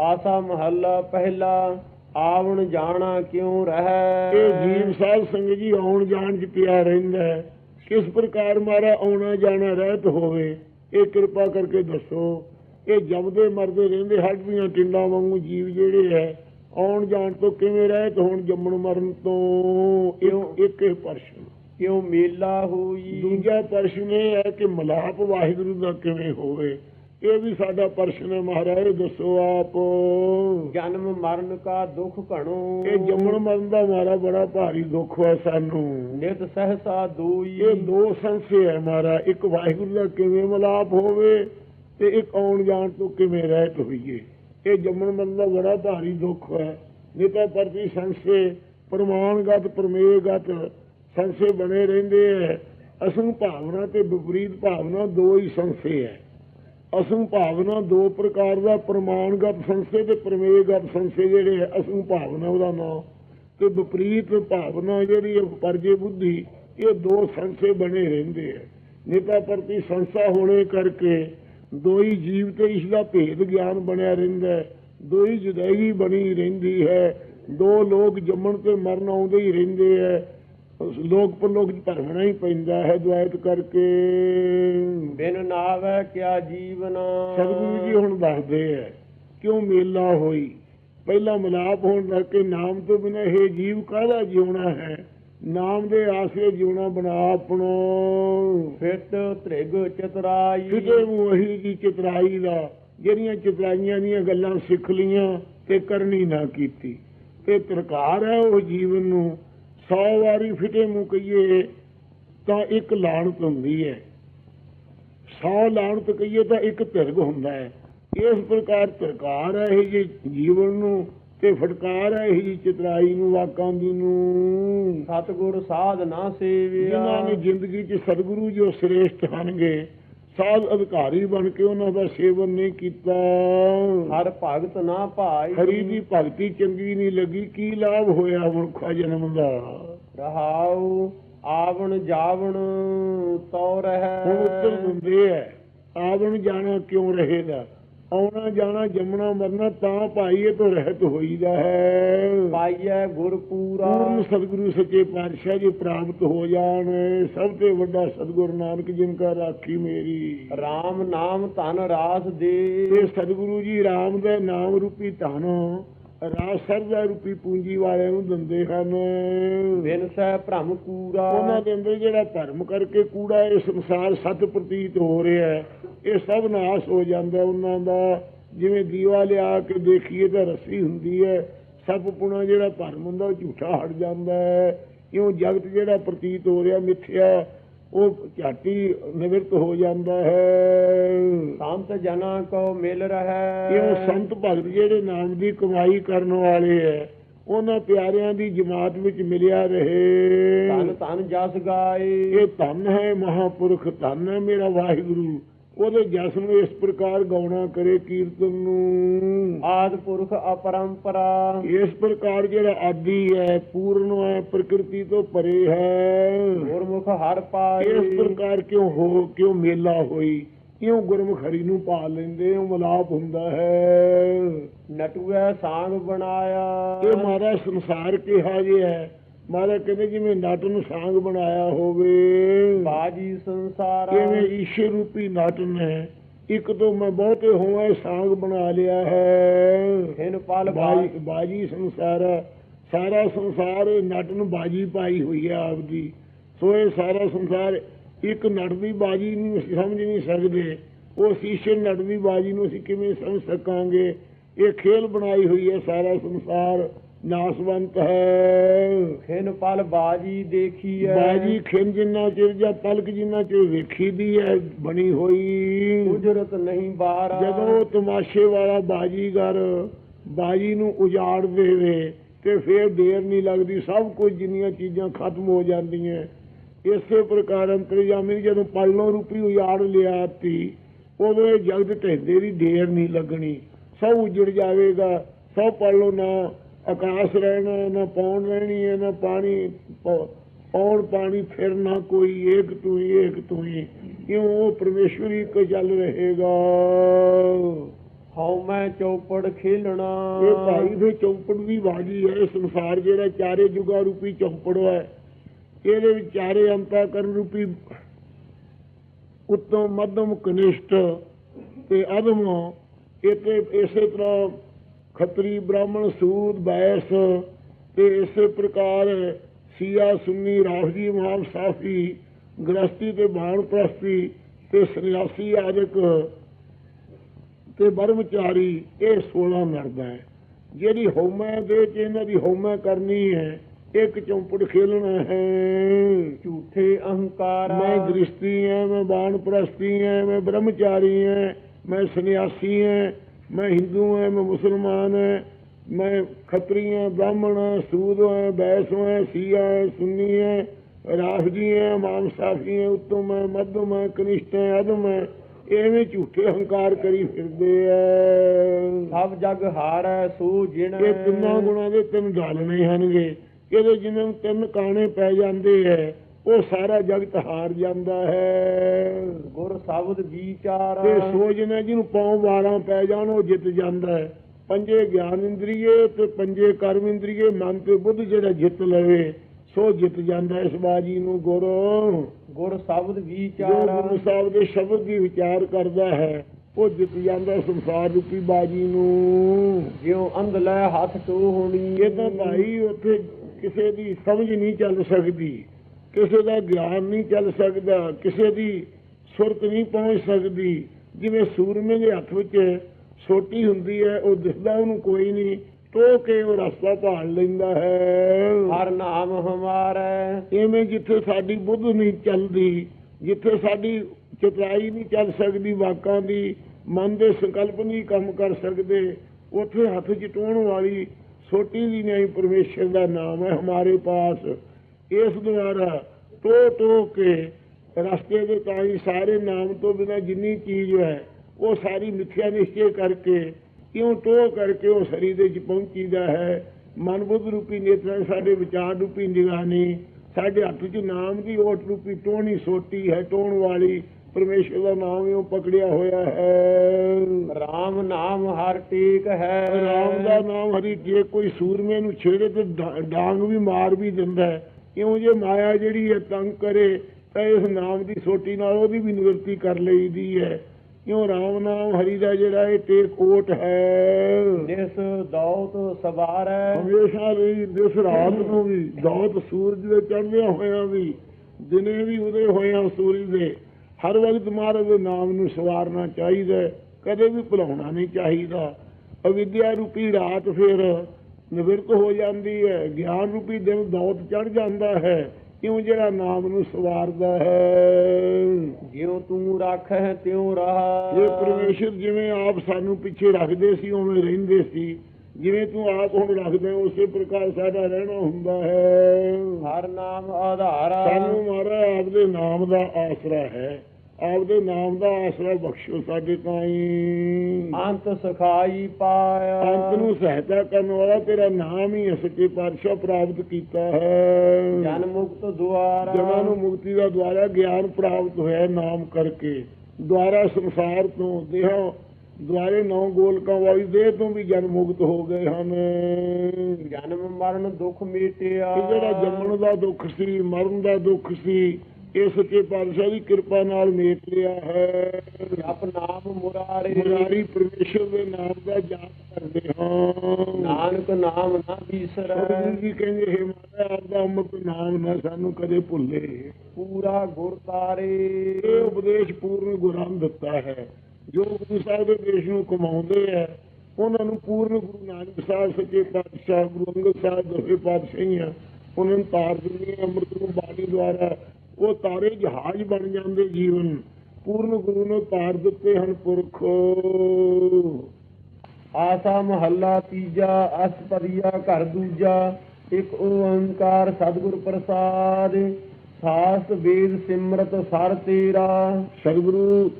ਆਸਾ ਮਹੱਲਾ ਪਹਿਲਾ ਆਵਣ ਜਾਣਾ ਕਿਉ ਰਹੈ? ਇਹ ਜੀਵ ਸਾਧ ਸੰਗਤ ਜੀ ਆਉਣ ਜਾਣ ਚ ਪਿਆ ਰਹਿੰਦਾ ਹੈ। ਕਿਸ ਪ੍ਰਕਾਰ ਮਾਰਾ ਆਉਣਾ ਜਾਣਾ ਰਹਿਤ ਹੋਵੇ ਇਹ ਕਿਰਪਾ ਕਰਕੇ ਦੱਸੋ। ਇਹ ਜਮਦੇ ਮਰਦੇ ਰਹਿੰਦੇ ਹੱਡੀਆਂ ਟਿੰਡਾਂ ਵਾਂਗੂ ਜੀਵ ਜਿਹੜੇ ਹੈ ਆਉਣ ਜਾਣ ਤੋਂ ਕਿਵੇਂ ਰਹਿਤ ਹੋਣ ਜੰਮਣ ਮਰਨ ਤੋਂ? ਇਹ ਇੱਕ ਇਹ ਪ੍ਰਸ਼ਨ। ਕਿਉ ਮੇਲਾ ਹੋਈ? ਦੂਜਾ ਪ੍ਰਸ਼ਨ ਇਹ ਹੈ ਕਿ ਮਲਾਪ ਵਾਹਿਗੁਰੂ ਦਾ ਕਿਵੇਂ ਹੋਵੇ? ਇਹ ਵੀ ਸਾਡਾ ਪ੍ਰਸ਼ਨ ਹੈ ਮਹਾਰਾਜ ਦੱਸੋ ਆਪ। ਜਨਮ ਮਰਨ ਕਾ ਦੁਖ ਘਣੋ। ਇਹ ਜੰਮਣ ਮਰਨ ਦਾ ਮਾਰਾ ਬੜਾ ਭਾਰੀ ਦੁੱਖ ਹੈ ਸਾਨੂੰ। ਨਿਤ ਸਹਸਾ ਦੂਈ। ਇਹ ਦੋ ਸੰਸੇ ਹੈ ਮਾਰਾ ਇੱਕ ਵਾਹਿਗੁਰੂ ਦਾ ਕਿਵੇਂ ਮਲਾਪ ਹੋਵੇ ਤੇ ਇੱਕ ਆਉਣ ਜਾਣ ਤੋਂ ਕਿਵੇਂ ਰਹਿਤ ਹੋਈਏ। ਇਹ ਜੰਮਣ ਮਰਨ ਦਾ ਬੜਾ ਭਾਰੀ ਦੁੱਖ ਹੈ। ਨਿਤਾ ਪ੍ਰਤੀ ਸੰਸੇ ਪ੍ਰਮਾਣਗਤ ਪ੍ਰਮੇਯਗਤ ਸੰਸੇ ਬਣੇ ਰਹਿੰਦੇ ਹੈ। ਅਸੂ ਭਾਵਨਾ ਤੇ ਵਿਪਰੀਤ ਭਾਵਨਾ ਦੋ ਹੀ ਸੰਸੇ ਹੈ। ਅਸੂ ਭਾਵਨਾ ਦੋ ਪ੍ਰਕਾਰ ਦਾ ਪ੍ਰਮਾਣਗਤ ਸੰਸੇ ਤੇ ਪ੍ਰਮੇਯਗਤ ਸੰਸੇ ਜਿਹੜੇ ਅਸੂ ਭਾਵਨਾ ਉਹਦਾ ਨਾਮ ਤੇ ਵਿਪਰੀਤ ਭਾਵਨਾ ਜਿਹੜੀ ਪਰਜੇ ਬੁੱਧੀ, ਇਹ ਦੋ ਸੰਸੇ ਬਣੇ ਰਹਿੰਦੇ ਆ। ਨੇਤਾ ਪ੍ਰਤੀ ਸੰਸਾ ਹੋਣੇ ਕਰਕੇ ਦੋ ਹੀ ਜੀਵ ਤੇ ਇਸ ਦਾ ਭੇਦ ਗਿਆਨ ਬਣਿਆ ਰਹਿੰਦਾ ਹੈ। ਦੋ ਹੀ ਜੁਦਾਈ ਬਣੀ ਰਹਿੰਦੀ ਹੈ। ਦੋ ਲੋਕ ਜੰਮਣ ਤੇ ਮਰਨ ਆਉਂਦੇ ਹੀ ਰਹਿੰਦੇ ਹੈ। ਉਸ ਲੋਕ ਪਰਲੋਕ ਚ ਭਰਮਣਾ ਹੀ ਪੈਂਦਾ ਹੈ ਦੁਆਇਤ ਕਰਕੇ। ਬਿਨ ਨਾਵੈ ਕਿਆ ਜੀਵਨ। ਸਤਿਗੁਰੂ ਜੀ ਹੁਣ ਦੱਸਦੇ ਹੈ ਕਿਉਂ ਮੇਲਾ ਹੋਈ? ਪਹਿਲਾ ਮਿਲਾਪ ਹੋਣ ਕਰਕੇ ਨਾਮ ਤੋਂ ਬਿਨਾਂ ਇਹ ਜੀਵ ਕਾਹਦਾ ਜਿਉਣਾ ਹੈ? ਨਾਮ ਦੇ ਆਸਰੇ ਜਿਉਣਾ ਬਣਾ ਆਪਣਾ। ਫਿਟ ਤ੍ਰਿਗ ਚਤਰਾਈ। ਕਿਤੇ ਉਹੀ ਜੀ ਚਤਰਾਈ ਦਾ ਜਿਹੜੀਆਂ ਚਤਰਾਈਆਂ ਦੀਆਂ ਗੱਲਾਂ ਸਿੱਖ ਲੀਆਂ ਤੇ ਕਰਨੀ ਨਾ ਕੀਤੀ। ਤੇ ਤਰਕਾਰ ਹੈ ਉਹ ਜੀਵਨ ਨੂੰ 100 ਵਾਰੀ ਫਿਟੇ ਮੂੰਹ ਕਹੀਏ ਤਾਂ ਇੱਕ ਲਾਣਤ ਹੁੰਦੀ ਹੈ। 100 ਲਾਣਤ ਕਹੀਏ ਤਾਂ ਇੱਕ ਤਿਰਗ ਹੁੰਦਾ ਹੈ। ਇਸ ਪ੍ਰਕਾਰ ਤਰਕਾਰ ਹੈ ਇਹ ਜੀ ਜੀਵਨ ਨੂੰ ਤੇ ਫਟਕਾਰ ਹੈ ਇਹ ਜੀ ਚਤਰਾਈ ਨੂੰ ਵਾਕਾਂ ਦੀ ਨੂੰ। ਸਤਗੁਰ ਸਾਧ ਨਾ ਸੇਵਿਆ। ਜਿਨ੍ਹਾਂ ਨੇ ਜ਼ਿੰਦਗੀ 'ਚ ਸਤਿਗੁਰੂ ਜੋ ਸ੍ਰੇਸ਼ਟ ਹਨਗੇ ਸਾਧ ਅਧਿਕਾਰੀ ਬਣ ਕੇ ਉਹਨਾਂ ਦਾ ਸੇਵਨ ਨਹੀਂ ਕੀਤਾ। ਹਰ ਭਗਤ ਨਾ ਭਾਈ। ਹਰੀ ਦੀ ਭਗਤੀ ਚੰਗੀ ਨਹੀਂ ਲੱਗੀ ਕੀ ਲਾਭ ਹੋਇਆ ਮਨੁੱਖਾ ਜਨਮ ਦਾ? ਰਹਾਉ ਆਵਣ ਜਾਵਣ ਤੋ ਹੁਣ ਉੱਤਰ ਰਹਿ ਦਿੰਦੇ ਆਵਣ ਜਾਣਾ ਕਿਉਂ ਰਹੇਗਾ? ਆਉਣਾ ਜਾਣਾ ਜੰਮਣਾ ਮਰਨਾ ਤਾਂ ਭਾਈ ਇਹ ਤੋਂ ਰਹਿਤ ਹੋਈਦਾ ਹੈ। ਪਾਈਐ ਗੁਰ ਪੂਰਾ। ਪੂਰਨ ਸਤਿਗੁਰੂ ਸੱਚੇ ਪਾਤਸ਼ਾਹ ਜੀ ਪ੍ਰਾਪਤ ਹੋ ਜਾਣ। ਸਭ ਤੋਂ ਵੱਡਾ ਸਤਿਗੁਰੂ ਨਾਨਕ ਜਿਨ ਕਾ ਰਾਖੀ ਮੇਰੀ। RAM ਨਾਮ ਧਨ ਰਾਸ ਦੇ। ਇਹ ਸਤਿਗੁਰੂ ਜੀ ਰਾਮ ਦੇ ਨਾਮ ਰੂਪੀ ਧਨ ਰਾਜ ਸਰਦਾ ਰੂਪੀ ਪੂੰਜੀ ਵਾਲਿਆਂ ਨੂੰ ਦਿੰਦੇ ਹਨ। ਬਿਨ ਸਹਿ ਭ੍ਰਮ ਕੂਰਾ ਉਹਨਾਂ ਦੇ ਅੰਦਰ ਜਿਹੜਾ ਧਰਮ ਕਰਕੇ ਕੂੜਾ ਇਹ ਸੰਸਾਰ ਸਤ ਪ੍ਰਤੀਤ ਹੋ ਰਿਹਾ ਹੈ। ਇਹ ਸਭ ਨਾਸ ਹੋ ਜਾਂਦਾ ਉਹਨਾਂ ਦਾ। ਜਿਵੇਂ ਦੀਵਾ ਲਿਆ ਕੇ ਦੇਖੀਏ ਤਾਂ ਰੱਸੀ ਹੁੰਦੀ ਹੈ। ਸਭ ਪੁਣਾ ਜਿਹੜਾ ਭਰਮ ਹੁੰਦਾ ਉਹ ਝੂਠਾ ਹਟ ਜਾਂਦਾ ਹੈ। ਇਉਂ ਜਗਤ ਜਿਹੜਾ ਪ੍ਰਤੀਤ ਹੋ ਰਿਹਾ ਮਿੱਥਿਆ ਉਹ ਝਾਟੀ ਨਿਵਰਤ ਹੋ ਜਾਂਦਾ ਹੈ। ਸੰਤ ਜਨਾਂ ਕੋ ਮਿਲ ਰਹੈ ਇਹ ਸੰਤ ਭਗਤ ਜਿਹੜੇ ਨਾਮ ਦੀ ਕਮਾਈ ਕਰਨ ਵਾਲੇ ਐ ਉਹਨਾਂ ਪਿਆਰਿਆਂ ਦੀ ਜਮਾਤ ਵਿੱਚ ਮਿਲਿਆ ਰਹੇ। ਧਨ ਧਨ ਜਸ ਗਾਏ। ਇਹ ਧੰਨ ਹੈ ਮਹਾਪੁਰਖ ਧੰਨ ਹੈ ਮੇਰਾ ਵਾਹਿਗੁਰੂ। ਉਹਦੇ ਜਸ ਨੂੰ ਇਸ ਪ੍ਰਕਾਰ ਗਾਉਣਾ ਕਰੇ ਕੀਰਤਨ ਨੂੰ। ਆਦ ਪੁਰਖ ਅਪਰੰਪਰਾ। ਇਸ ਪ੍ਰਕਾਰ ਜਿਹੜਾ ਆਦੀ ਹੈ ਪੂਰਨ ਹੈ ਪ੍ਰਕਿਰਤੀ ਤੋਂ ਪਰੇ ਹੈ। ਗੁਰਮੁਖ ਹਰ ਪਾਏ। ਇਸ ਪ੍ਰਕਾਰ ਕਿਉਂ ਹੋ ਕਿਉਂ ਮੇਲਾ ਹੋਈ? ਕਿਉਂ ਗੁਰਮੁਖ ਹਰੀ ਨੂੰ ਪਾ ਲੈਂਦੇ? ਉਹ ਮਲਾਪ ਹੁੰਦਾ ਹੈ? ਨਟੂਐ ਸਾੰਗ ਬਣਾਇਆ। ਇਹ ਮਾਰਾ ਸੰਸਾਰ ਕਿਹਾ ਜਿਹਾ ਹੈ। ਮਾਰਾ ਕਹਿੰਦੇ ਜਿਵੇਂ ਨਟ ਨੂੰ ਸਾਂਗ ਬਣਾਇਆ ਹੋਵੇ। ਬਾਜੀ ਸੰਸਾਰਾ। ਕਿਵੇਂ ਈਸ਼ਰ ਰੂਪੀ ਨਟ ਨੇ ਇੱਕ ਤੋਂ ਮੈਂ ਬਹੁਤੇ ਹੋਵਾਂ ਸਾਂਗ ਬਣਾ ਲਿਆ ਹੈ। ਹਿਨ ਪਲ ਬਾਜੀ ਸੰਸਾਰ। ਸਾਰਾ ਸੰਸਾਰ ਨਟ ਨੂੰ ਬਾਜੀ ਪਾਈ ਹੋਈ ਹੈ ਆਪਦੀ। ਸੋ ਇਹ ਸਾਰਾ ਸੰਸਾਰ ਇੱਕ ਨਟ ਦੀ ਬਾਜੀ ਨੂੰ ਸਮਝ ਨਹੀਂ ਸਕਦੇ। ਉਹ ਸ਼ੀਸ਼ੇ ਨਟ ਦੀ ਬਾਜੀ ਨੂੰ ਅਸੀਂ ਕਿਵੇਂ ਸਮਝ ਸਕਾਂਗੇ? ਇਹ ਖੇਲ ਬਣਾਈ ਹੋਈ ਹੈ ਸਾਰਾ ਸੰਸਾਰ। ਨਾਸਵੰਤ ਹੈ। ਹਿਨ ਪਲ ਬਾਜੀ ਦੇਖੀਐ। ਬਾਜੀ ਖਿੰ ਜਿੰਨਾ ਚਿਰ ਜਾਂ ਪਲਕ ਜਿੰਨਾ ਚਿਰ ਵੇਖੀ ਦੀ ਹੈ ਬਣੀ ਹੋਈ। ਉਜਰਤ ਨਹੀਂ ਬਾਰਾ। ਜਦੋਂ ਤਮਾਸ਼ੇ ਵਾਲਾ ਬਾਜੀਗਰ ਬਾਜੀ ਨੂੰ ਉਜਾੜ ਦੇਵੇ ਤੇ ਫੇਰ ਦੇਰ ਨਹੀਂ ਲੱਗਦੀ ਸਭ ਕੁਝ ਜਿੰਨੀਆਂ ਚੀਜ਼ਾਂ ਖਤਮ ਹੋ ਜਾਂਦੀਆਂ। ਇਸੇ ਪ੍ਰਕਾਰ ਅੰਤਰਜਾਮੀ ਜਦੋਂ ਪਲਨੋਂ ਰੂਪੀ ਉਜਾੜ ਲਿਆ ਤੀ ਉਦੋਂ ਇਹ ਜਗਤ ਢਹਿੰਦੇ ਦੀ ਦੇਰ ਨਹੀਂ ਲੱਗਣੀ। ਸਭ ਉਜੜ ਜਾਵੇਗਾ ਸਭ ਪਲੋ ਨਾ ਆਕਾਸ਼ ਰਹਿਣਾ ਨਾ ਪੌਣ ਰਹਿਣੀ ਹੈ ਨਾ ਪਾਣੀ ਪੌਣ ਪਾਣੀ ਫਿਰ ਨਾ ਕੋਈ ਏਕ ਤੂੰ ਹੀ ਏਕ ਤੂੰ ਹੀ। ਕਿਉਂ ਉਹ ਪਰਮੇਸ਼ਵਰੀ ਕੋ ਚੱਲ ਰਹੇਗਾ? ਹਉ ਮੈਂ ਚੌਪੜ ਖੇਲਣਾ। ਇਹ ਭਾਈ ਦੇ ਚੌਪੜ ਦੀ ਬਾਜੀ ਹੈ ਸੰਸਾਰ ਜਿਹੜਾ ਚਾਰੇ ਜੁਗਾ ਰੂਪੀ ਚੌਪੜ ਹੈ। ਇਹਦੇ ਵਿੱਚ ਚਾਰੇ ਅੰਤਾ ਕਰਨ ਰੂਪੀ ਉੱਤਮ ਮੱਧਮ ਕਨਿਸ਼ਟ ਤੇ ਅਧਮ ਇਹ ਤੇ ਇਸੇ ਤਰ੍ਹਾਂ ਖੱਤਰੀ ਬ੍ਰਾਹਮਣ ਸੂਦ ਬੈਸ ਤੇ ਇਸੇ ਪ੍ਰਕਾਰ ਸੀਆ ਸੁੰਨੀ ਰਾਫਜੀ ਮਹਾਮ ਸਾਫੀ ਗ੍ਰਸਤੀ ਤੇ ਬਾਣ ਪ੍ਰਸਤੀ ਤੇ ਸੰਨਿਆਸੀ ਆਦਿਕ ਤੇ ਬਰਮਚਾਰੀ ਇਹ 16 ਮਰਦਾ ਹੈ। ਜਿਹੜੀ ਹਉਮੈ ਦੇ ਚ ਇਹਨਾਂ ਦੀ ਹਉਮੈ ਕਰਨੀ ਹੈ ਇੱਕ ਚੌਂਪੜ ਖੇਲਣਾ ਹੈ। ਝੂਠੇ ਅਹੰਕਾਰ। ਮੈਂ ਗ੍ਰਸਤੀ ਹਾਂ ਮੈਂ ਬਾਣ ਪ੍ਰਸਤੀ ਹਾਂ ਮੈਂ ਬ੍ਰਹਮਚਾਰੀ ਹਾਂ ਮੈਂ ਸੰਨਿਆਸੀ ਹਾਂ ਮੈਂ ਹਿੰਦੂ ਹਾਂ ਮੈਂ ਮੁਸਲਮਾਨ ਹਾਂ ਮੈਂ ਖੱਤਰੀ ਹਾਂ ਬ੍ਰਾਹਮਣ ਹਾਂ ਸੂਦ ਹਾਂ ਬੈਸ ਹਾਂ ਸੀਆ ਹਾਂ ਸੁੰਨੀ ਹਾਂ ਰਾਫਜੀ ਹਾਂ ਮਾਮਸਾਫੀ ਹਾਂ ਉੱਤਮ ਹੈ ਮੱਧਮ ਹੈ ਕਨਿਸ਼ਟ ਹੈ ਅਧਮ ਹੈ। ਐਵੇਂ ਝੂਠੇ ਹੰਕਾਰ ਕਰੀ ਫਿਰਦੇ ਐ ਸਭ ਜਗ ਹਾਰੈ ਸੋ ਜਿਣ ਇਹ ਤਿੰਨਾਂ ਗੁਣਾਂ ਦੇ ਤਿੰਨ ਢਾਲਣੇ ਹਨਗੇ। ਇਹਦੇ ਜਿਨ੍ਹਾਂ ਨੂੰ ਤਿੰਨ ਕਾਣੇ ਪੈ ਜਾਂਦੇ ਐ ਉਹ ਸਾਰਾ ਜਗਤ ਹਾਰ ਜਾਂਦਾ ਹੈ। ਗੁਰ ਸ਼ਬਦ ਵਿਚਾਰ। ਤੇ ਸੋਚਣਾ ਜਿਹਨੂੰ ਪੌਂ ਵਾਰਾਂ ਪੈ ਜਾਣ ਉਹ ਜਿੱਤ ਜਾਂਦਾ ਹੈ। ਪੰਜੇ ਗਿਆਨ ਇੰਦਰੀਏ ਤੇ ਪੰਜੇ ਕਰਮ ਇੰਦਰੀਏ ਮਨ ਤੇ ਬੁੱਧ ਜਿਹੜਾ ਜਿੱਤ ਲਵੇ ਸੋ ਜਿੱਤ ਜਾਂਦਾ ਇਸ ਬਾਜੀ ਨੂੰ ਗੁਰ। ਗੁਰ ਸ਼ਬਦ ਜੋ ਵਿਚਾਰ। ਗੁਰੂ ਸਾਹਿਬ ਦੇ ਸ਼ਬਦ ਦੀ ਵਿਚਾਰ ਕਰਦਾ ਹੈ ਉਹ ਜਿੱਤ ਜਾਂਦਾ ਸੰਸਾਰ ਰੂਪੀ ਬਾਜੀ ਨੂੰ। ਜਿਉ ਅੰਧ ਲੈ ਹੱਥ ਟੋ ਹੋਣੀ। ਇਹ ਤਾਂ ਭਾਈ ਉੱਥੇ ਕਿਸੇ ਦੀ ਸਮਝ ਨਹੀਂ ਚੱਲ ਸਕਦੀ। ਕਿਸੇ ਦਾ ਗਿਆਨ ਨਹੀਂ ਚੱਲ ਸਕਦਾ ਕਿਸੇ ਦੀ ਸੁਰਤ ਨਹੀਂ ਪਹੁੰਚ ਸਕਦੀ। ਜਿਵੇਂ ਸੂਰਮੇ ਦੇ ਹੱਥ ਵਿੱਚ ਛੋਟੀ ਹੁੰਦੀ ਹੈ ਉਹ ਦਿਸਦਾ ਉਹਨੂੰ ਕੋਈ ਨਹੀਂ ਟੋ ਕੇ ਉਹ ਰਸਤਾ ਭਾਲ ਲੈਂਦਾ ਹੈ। ਹਰ ਨਾਮ ਹਮਾਰੈ। ਐਵੇਂ ਜਿੱਥੇ ਸਾਡੀ ਬੁੱਧ ਨਹੀਂ ਚੱਲਦੀ ਜਿੱਥੇ ਸਾਡੀ ਚਤਰਾਈ ਨਹੀਂ ਚੱਲ ਸਕਦੀ ਵਾਕਾਂ ਦੀ ਮਨ ਦੇ ਸੰਕਲਪ ਨਹੀਂ ਕੰਮ ਕਰ ਸਕਦੇ ਉੱਥੇ ਹੱਥ ਚਟਾਉਣ ਵਾਲੀ ਛੋਟੀ ਦੀ ਨਹੀਂ ਪਰਮੇਸ਼ਰ ਦਾ ਨਾਮ ਹੈ ਹਮਾਰੇ ਪਾਸ। ਇਸ ਦੁਆਰਾ ਟੋ ਟੋ ਕੇ ਰਸਤੇ ਦੇ ਤਾਈ ਸਾਰੇ ਨਾਮ ਤੋਂ ਬਿਨਾ ਜਿੰਨੀ ਚੀਜ਼ ਹੈ ਉਹ ਸਾਰੀ ਮਿੱਥਿਆ ਨਿਸ਼ਚੈ ਕਰਕੇ ਕਿਉਂ ਟੋ ਕਰਕੇ ਉਹ ਸਰੀਰ ਦੇ ਵਿੱਚ ਪਹੁੰਚੀਦਾ ਹੈ। ਮਨ ਬੁੱਧ ਰੂਪੀ ਨੇਤਰਾਂ ਸਾਡੇ ਵਿਚਾਰ ਰੂਪੀ ਨਿਗਾਨੀ ਸਾਡੇ ਹੱਥ 'ਚ ਨਾਮ ਦੀ ਓਟ ਰੂਪੀ ਟੋਣੀ ਸੋਟੀ ਹੈ ਟੋਣ ਵਾਲੀ ਪਰਮੇਸ਼ਰ ਦਾ ਨਾਮ ਹੀ ਉਹ ਪਕੜਿਆ ਹੋਇਆ ਹੈ। RAM ਨਾਮ ਹਰ ਟੇਕ ਹੈ। ਰਾਮ ਦਾ ਨਾਮ ਹਰੀ ਜੇ ਕੋਈ ਸੂਰਮੇ ਨੂੰ ਛੇੜੇ ਤੇ ਡਾਂਗ ਵੀ ਮਾਰ ਵੀ ਦਿੰਦਾ ਹੈ। ਕਿਉਂ ਜੇ ਮਾਇਆ ਜਿਹੜੀ ਹੈ ਤੰਗ ਕਰੇ ਤਾਂ ਇਸ ਨਾਮ ਦੀ ਸੋਟੀ ਨਾਲ ਉਹਦੀ ਵੀ ਨਿਵਰਤੀ ਕਰ ਲਈਦੀ ਹੈ। ਕਿਉਂ ਰਾਮ ਨਾਮ ਹਰੀ ਦਾ ਜਿਹੜਾ ਇਹ ਟੇਕ ਓਟ ਹੈ? ਜਿਸ ਦੌਤ ਸਵਾਰੈ। ਹਮੇਸ਼ਾ ਲਈ ਦਿਸ ਰਾਤ ਨੂੰ ਵੀ ਦੌਤ ਸੂਰਜ ਦੇ ਚੜ੍ਹਦਿਆਂ ਹੋਇਆਂ ਵੀ ਦਿਨੇ ਵੀ ਉਦੇ ਹੋਇਆਂ ਸੂਰਜ ਦੇ। ਹਰ ਵਕਤ ਮਹਾਰਾਜ ਦੇ ਨਾਮ ਨੂੰ ਸਵਾਰਨਾ ਚਾਹੀਦਾ ਹੈ, ਕਦੇ ਵੀ ਭੁਲਾਉਣਾ ਨਹੀਂ ਚਾਹੀਦਾ। ਅਵਿਦਿਆ ਰੂਪੀ ਰਾਤ ਫਿਰ ਨਿਵਰਤ ਹੋ ਜਾਂਦੀ ਹੈ। ਗਿਆਨ ਰੂਪੀ ਦਿਨ ਦੌਤ ਚੜ ਜਾਂਦਾ ਹੈ। ਕਿਉਂ ਜਿਹੜਾ ਨਾਮ ਨੂੰ ਸਵਾਰਦਾ ਹੈ? ਜਿਉ ਤੂੰ ਰੱਖੈ ਤਿਉ ਰਹਾ। ਜੇ ਪਰਮੇਸ਼ਰ ਜਿਵੇਂ ਆਪ ਸਾਨੂੰ ਪਿੱਛੇ ਰੱਖਦੇ ਸੀ ਉਵੇਂ ਰਹਿੰਦੇ ਸੀ। ਜਿਵੇਂ ਤੂੰ ਆਪ ਹੁਣ ਰੱਖਦੇ ਉਸੇ ਪ੍ਰਕਾਰ ਸਾਡਾ ਰਹਿਣਾ ਹੁੰਦਾ ਹੈ। ਹਰ ਨਾਮ ਆਧਾਰਾ। ਸਾਨੂੰ ਮਾਰਾ ਆਪਦੇ ਨਾਮ ਦਾ ਆਸਰਾ ਹੈ। ਆਪਦੇ ਨਾਮ ਦਾ ਆਸਰਾ ਬਖਸ਼ੋ ਸਾਡੇ ਤਾਈਂ। ਅੰਤ ਸਖਾਈ ਪਾਇਆ। ਅੰਤ ਨੂੰ ਸਹਾਇਤਾ ਕਰਨ ਵਾਲਾ ਤੇਰਾ ਨਾਮ ਹੀ ਸੱਚੇ ਪਾਤਸ਼ਾਹ ਪ੍ਰਾਪਤ ਕੀਤਾ ਹੈ। ਜਨ ਮੁਕਤ ਦੁਆਰਾ। ਜਨਾਂ ਨੂੰ ਮੁਕਤੀ ਦਾ ਦੁਆਰਾ ਗਿਆਨ ਪ੍ਰਾਪਤ ਹੋਇਆ ਨਾਮ ਕਰਕੇ। ਦੁਆਰਾ ਸੰਸਾਰ ਤੋਂ ਦੇਹ ਦੁਆਰੇ ਨੌ ਗੋਲਕਾਂ ਵਾਲੀ ਦੇਹ ਤੋਂ ਵੀ ਜਨ ਮੁਕਤ ਹੋ ਗਏ ਹਨ। ਜਨਮ ਮਰਨ ਦੁਖ ਮੀਟਿਆ। ਜਿਹੜਾ ਜੰਮਣ ਦਾ ਦੁੱਖ ਸੀ ਮਰਨ ਦਾ ਦੁੱਖ ਸੀ ਇਹ ਸੱਚੇ ਪਾਤਸ਼ਾਹ ਦੀ ਕਿਰਪਾ ਨਾਲ ਮੇਟ ਲਿਆ ਹੈ। ਜਪ ਨਾਮ ਮੁਰਾਰੇ। ਮੁਰਾਰੀ ਪਰਮੇਸ਼ਰ ਦੇ ਨਾਮ ਦਾ ਜਾਪ ਕਰਦੇ ਹਾਂ। ਨਾਨਕ ਨਾਮ ਨਾ ਬੀਸਰੈ। ਜੀ ਕਹਿੰਦੇ ਹੈ ਮਾਤਾ ਆਪਦਾ ਅੰਮ੍ਰਿਤ ਨਾਮ ਨਾ ਸਾਨੂੰ ਕਦੇ ਭੁੱਲੇ। ਪੂਰਾ ਗੁਰ ਤਾਰੇ। ਇਹ ਉਪਦੇਸ਼ ਪੂਰਨ ਗੁਰਾਂ ਦਿੱਤਾ ਹੈ। ਜੋ ਗੁਰੂ ਸਾਹਿਬ ਦੇ ਦੇਸ਼ ਨੂੰ ਕਮਾਉਂਦੇ ਹੈ ਉਹਨਾਂ ਨੂੰ ਪੂਰਨ ਗੁਰੂ ਨਾਨਕ ਸਾਹਿਬ ਸੱਚੇ ਪਾਤਸ਼ਾਹ ਗੁਰੂ ਅੰਗਦ ਸਾਹਿਬ ਦੋਵੇਂ ਪਾਤਸ਼ਾਹੀਆਂ ਉਹਨਾਂ ਨੂੰ ਤਾਰ ਦਿੰਦੇ ਅੰਮ੍ਰਿਤ ਨੂੰ ਬਾਣੀ ਦੁਆਰਾ ਉਹ ਤਾਰੇ ਜਹਾਜ਼ ਬਣ ਜਾਂਦੇ ਜੀਵਨ। ਪੂਰਨ ਗੁਰੂ ਨੂੰ ਤਾਰ ਦਿੱਤੇ ਹਨ ਪੁਰਖ। ਆਸਾ ਮਹੱਲਾ ਤੀਜਾ ਅਸਪਰੀਆ ਘਰ ਦੂਜਾ, ਇੱਕ ਓੰਕਾਰ ਸਤਿਗੁਰ ਪ੍ਰਸਾਦ। ਸਾਸਤ ਵੇਦ ਸਿਮਰਤ ਸਰ ਤੇਰਾ। ਸਤਿਗੁਰੂ